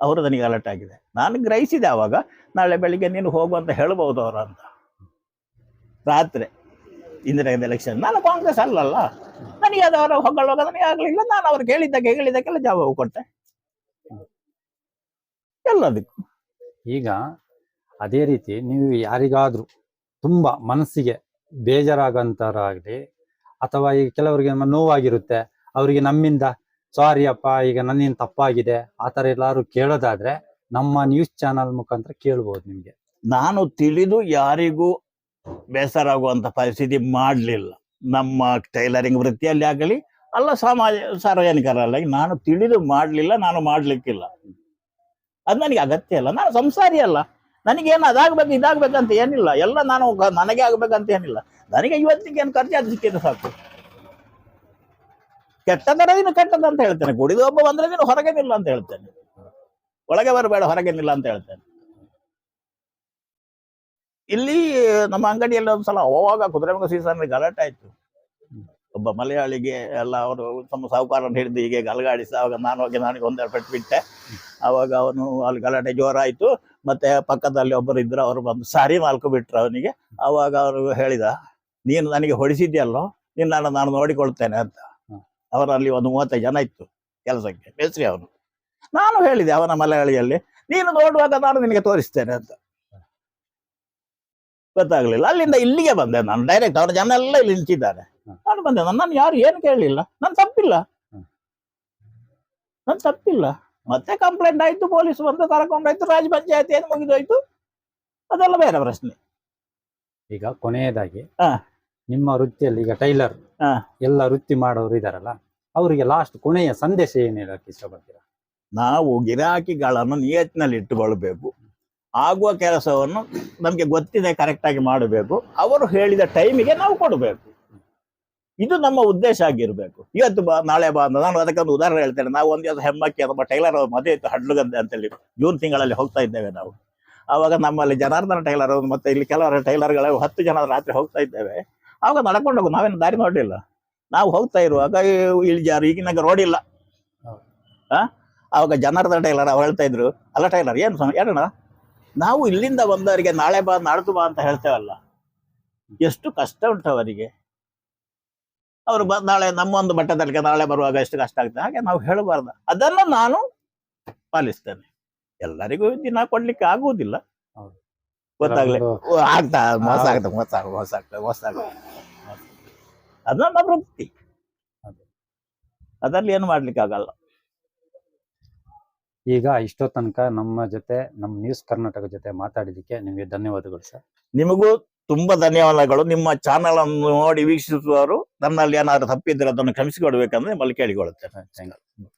ಅವರು ನನಗೆ ಗಲಾಟೆ ಆಗಿದೆ. ನಾನು ಗ್ರಹಿಸಿದೆ ಅವಾಗ ನಾಳೆ ಬೆಳಿಗ್ಗೆ ನೀನು ಹೋಗು ಅಂತ ಹೇಳ್ಬೋದು ಅವರು ಅಂತ. ರಾತ್ರಿ ಇಂದಿರಾ ಎಲೆಕ್ಷನ್ ನಾನು ಕಾಂಗ್ರೆಸ್ ಅಲ್ಲಲ್ಲ. ನನಗೆ ಅದು ಅವರ ಹೊಗಳುವಾಗ ನನಗೆ ಆಗಲಿಲ್ಲ. ನಾನು ಅವ್ರು ಕೇಳಿದ್ದಕ್ಕೆ ಹೇಳಿದ್ದಕ್ಕೆಲ್ಲ ಜವಾಬು ಕೊಟ್ಟೆ. ಎಲ್ಲದಕ್ಕೂ. ಈಗ ಅದೇ ರೀತಿ ನೀವು ಯಾರಿಗಾದ್ರೂ ತುಂಬಾ ಮನಸ್ಸಿಗೆ ಬೇಜಾರಾಗಂತಾರಾಗ್ಲಿ ಅಥವಾ ಈಗ ಕೆಲವರಿಗೆ ನೋವಾಗಿರುತ್ತೆ ಅವರಿಗೆ ನಮ್ಮಿಂದ ಸಾರಿ ಅಪ್ಪ, ಈಗ ನನ್ನೇನು ತಪ್ಪಾಗಿದೆ? ಆ ತರ ಎಲ್ಲಾರು ಕೇಳೋದಾದ್ರೆ ನಮ್ಮ ನ್ಯೂಸ್ ಚಾನಲ್ ಮುಖಾಂತರ ಕೇಳ್ಬೋದು ನಿಮ್ಗೆ. ನಾನು ತಿಳಿದು ಯಾರಿಗೂ ಬೇಸರ ಆಗುವಂತ ಪರಿಸ್ಥಿತಿ ಮಾಡಲಿಲ್ಲ. ನಮ್ಮ ಟೈಲರಿಂಗ್ ವೃತ್ತಿಯಲ್ಲಿ ಆಗಲಿ, ಅಲ್ಲ ಸಮಾಜ ಸಾರ್ವಜನಿಕರಲ್ಲಾಗಿ ನಾನು ತಿಳಿದು ಮಾಡಲಿಲ್ಲ, ನಾನು ಮಾಡ್ಲಿಕ್ಕಿಲ್ಲ. ಅದು ನನಗೆ ಅಗತ್ಯ ಇಲ್ಲ. ನಾನು ಸಂಸಾರಿ ಅಲ್ಲ. ನನಗೇನು ಅದಾಗ್ಬೇಕು ಇದಾಗ್ಬೇಕಂತ ಏನಿಲ್ಲ. ಎಲ್ಲ ನಾನು ನನಗೆ ಆಗ್ಬೇಕಂತ ಏನಿಲ್ಲ. ನನಗೆ ಇವತ್ತಿಗೆ ಏನು ಖರ್ಚು ಅದು ಸಿಕ್ಕಿದ್ರೆ ಸಾಕು. ಕೆಟ್ಟದರ ನೀನು ಕೆಟ್ಟದ ಅಂತ ಹೇಳ್ತೇನೆ. ಕುಡಿದು ಒಬ್ಬ ಬಂದ್ರೆ ನೀನು ಹೊರಗೆ ನಿಲ್ಲ ಅಂತ ಹೇಳ್ತೇನೆ. ಒಳಗೆ ಬರಬೇಡ, ಹೊರಗೆ ನಿಲ್ಲ ಅಂತ ಹೇಳ್ತೇನೆ. ಇಲ್ಲಿ ನಮ್ಮ ಅಂಗಡಿಯಲ್ಲಿ ಒಂದ್ಸಲ ಅವಾಗ ಕುದುರೆಮುಖ ಸೀಸನ್ ಗಲಾಟೆ ಆಯ್ತು. ಒಬ್ಬ ಮಲಯಾಳಿಗೆ ಎಲ್ಲ ಅವರು ತಮ್ಮ ಸಾಹುಕಾರನ ಹಿಡಿದು ಹೀಗೆ ಗಲಗಾಡಿಸ ಅವಾಗ ನಾನು ಹೋಗಿ ನನಗೆ ಒಂದೆರಡು ಪೆಟ್ಟು ಬಿಟ್ಟೆ ಅವಾಗ ಅವನು ಅಲ್ಲಿ ಗಲಾಟೆ ಜೋರಾಯ್ತು. ಮತ್ತೆ ಪಕ್ಕದಲ್ಲಿ ಒಬ್ಬರು ಇದ್ರು, ಅವರು ಬಂದು ಸಾರಿ ನಾಲ್ಕು ಬಿಟ್ರು ಅವನಿಗೆ. ಅವಾಗ ಅವರು ಹೇಳಿದ, ನೀನು ನನಗೆ ಹೊಡಿಸಿದ್ಯಲ್ಲೋ? ನಾನು ನಾನು ನೋಡಿಕೊಳ್ತೇನೆ ಅಂತ. ಅವರಲ್ಲಿ ಒಂದು ಮೂವತ್ತೈದು ಜನ ಇತ್ತು ಕೆಲಸಕ್ಕೆ ಮೇಸ್ತ್ರಿ ಅವನು. ನಾನು ಹೇಳಿದೆ ಅವನ ಮಲಯಾಳಿಯಲ್ಲಿ ನೀನು ನೋಡುವಾಗ ನಾನು ನಿನಗೆ ತೋರಿಸ್ತೇನೆ ಅಂತ. ಗೊತ್ತಾಗ್ಲಿಲ್ಲ. ಅಲ್ಲಿಂದ ಇಲ್ಲಿಗೆ ಬಂದೆ ನಾನು ಡೈರೆಕ್ಟ್ ಅವರ ಜನ ಎಲ್ಲ ಇಲ್ಲಿ ನಿಂತಿದ್ದಾರೆ. ನಾನು ಬಂದೆ ನಾನು ಯಾರು ಏನು ಕೇಳಲಿಲ್ಲ. ನಾನು ತಪ್ಪಿಲ್ಲ. ನಾನು ತಪ್ಪಿಲ್ಲ. ಮತ್ತೆ ಕಂಪ್ಲೇಂಟ್ ಆಯ್ತು ಪೊಲೀಸ್ ಬಂದು ಕರ್ಕೊಂಡಾಯ್ತು ರಾಜ ಪಂಚಾಯತ್ ಏನು ಮುಗಿದೋಯ್ತು ಅದೆಲ್ಲ ಬೇರೆ ಪ್ರಶ್ನೆ. ಈಗ ಕೊನೆಯದಾಗಿ ಹಾ. ನಿಮ್ಮ ವೃತ್ತಿಯಲ್ಲಿ ಈಗ ಟೈಲರ್ ಹಾ. ಎಲ್ಲ ವೃತ್ತಿ ಮಾಡೋರು ಇದಾರಲ್ಲ ಅವರಿಗೆ ಲಾಸ್ಟ್ ಕೊನೆಯ ಸಂದೇಶ ಏನ್ ಹೇಳಕ್ ಇಷ್ಟಪಡ್ತೀರಾ? ನಾವು ಗಿರಾಕಿಗಳನ್ನು ನಿಯತ್ನಲ್ಲಿ ಇಟ್ಟುಕೊಳ್ಬೇಕು ಆಗುವ ಕೆಲಸವನ್ನು ನಮಗೆ ಗೊತ್ತಿದೆ ಕರೆಕ್ಟಾಗಿ ಮಾಡಬೇಕು. ಅವರು ಹೇಳಿದ ಟೈಮಿಗೆ ನಾವು ಕೊಡಬೇಕು. ಇದು ನಮ್ಮ ಉದ್ದೇಶ ಆಗಿರಬೇಕು. ಇವತ್ತು ಬಾ ನಾಳೆ ಬಾ ಅಂತ ನಾನು ಅದಕ್ಕೊಂದು ಉದಾಹರಣೆ ಹೇಳ್ತೇನೆ. ನಾವು ಒಂದು ದಿವಸ ಹೆಮ್ಮಕ್ಕಿ ನಮ್ಮ ಟೈಲರ್ ಅವ್ರ ಮದುವೆ ಇತ್ತು ಹಡ್ಲುಗದ್ದೆ ಅಂತೇಳಿ. ಜೂನ್ ತಿಂಗಳಲ್ಲಿ ಹೋಗ್ತಾ ಇದ್ದೇವೆ ನಾವು. ಆವಾಗ ನಮ್ಮಲ್ಲಿ ಜನಾರ್ದನ ಟೈಲರ್ ಅವ್ರು ಮತ್ತೆ ಇಲ್ಲಿ ಕೆಲವರ ಟೈಲರ್ಗಳು ಹತ್ತು ಜನ ರಾತ್ರಿ ಹೋಗ್ತಾ ಇದ್ದೇವೆ. ಆವಾಗ ನಡ್ಕೊಂಡು ಹೋಗು ನಾವೇನು ದಾರಿ ನೋಡಲಿಲ್ಲ. ನಾವು ಹೋಗ್ತಾ ಇರುವಾಗ ಇಳಿಜಾರು ಈಗಿನಾಗ ರೋಡ್ ಇಲ್ಲ. ಆ? ಅವಾಗ ಜನರದ ಟೈಲರ್ ಅವ್ರು ಹೇಳ್ತಾ ಇದ್ರು. ಅಲ್ಲ ಟೈಲರ್ ಏನು ಸ್ವಾಮಿ ಹೇಳೋಣ ನಾವು ಇಲ್ಲಿಂದ ಬಂದವರಿಗೆ ನಾಳೆ ಬಾ ನಾಡ್ದು ಬಾ ಅಂತ ಹೇಳ್ತೇವಲ್ಲ. ಎಷ್ಟು ಕಷ್ಟ ಉಂಟು ಅವರಿಗೆ. ಅವರು ಬ ನಾಳೆ ನಮ್ಮ ಒಂದು ಬಟ್ಟೆದಲ್ಲಿಗೆ ನಾಳೆ ಬರುವಾಗ ಎಷ್ಟು ಕಷ್ಟ ಆಗ್ತದೆ. ಹಾಗೆ ನಾವು ಹೇಳಬಾರ್ದು. ಅದನ್ನು ನಾನು ಪಾಲಿಸ್ತೇನೆ. ಎಲ್ಲರಿಗೂ ದಿನ ಕೊಡ್ಲಿಕ್ಕೆ ಆಗುವುದಿಲ್ಲ. ಗೊತ್ತಾಗ್ಲಿ. ಆಗ್ತಾ ಮೋಸ. ಆಗ್ತದೆ ಮೋಸ ಮೋಸ ಆಗ್ತದೆ ಮೋಸ ಆಗ್ತದೆ ಅದು ನನ್ನ ವೃತ್ತಿ ಅದರಲ್ಲಿ ಏನು ಮಾಡ್ಲಿಕ್ಕೆ ಆಗಲ್ಲ. ಈಗ ಇಷ್ಟೋ ತನಕ ನಮ್ಮ ಜೊತೆ ನಮ್ಮ ನ್ಯೂಸ್ ಕರ್ನಾಟಕ ಜೊತೆ ಮಾತಾಡಿದಕ್ಕೆ ನಿಮಗೆ ಧನ್ಯವಾದಗಳು ಸರ್. ನಿಮಗೂ ತುಂಬಾ ಧನ್ಯವಾದಗಳು. ನಿಮ್ಮ ಚಾನಲ್ ಅನ್ನು ನೋಡಿ ವೀಕ್ಷಿಸುವವರು ನನ್ನಲ್ಲಿ ಏನಾದ್ರು ತಪ್ಪಿದ್ರೆ ಅದನ್ನು ಕ್ಷಮಿಸಿಕೊಡ್ಬೇಕಂದ್ರೆ ನಿಮ್ಮಲ್ಲಿ ಕೇಳಿಕೊಳ್ಳುತ್ತೆ ಥ್ಯಾಂಕ್ ಯು.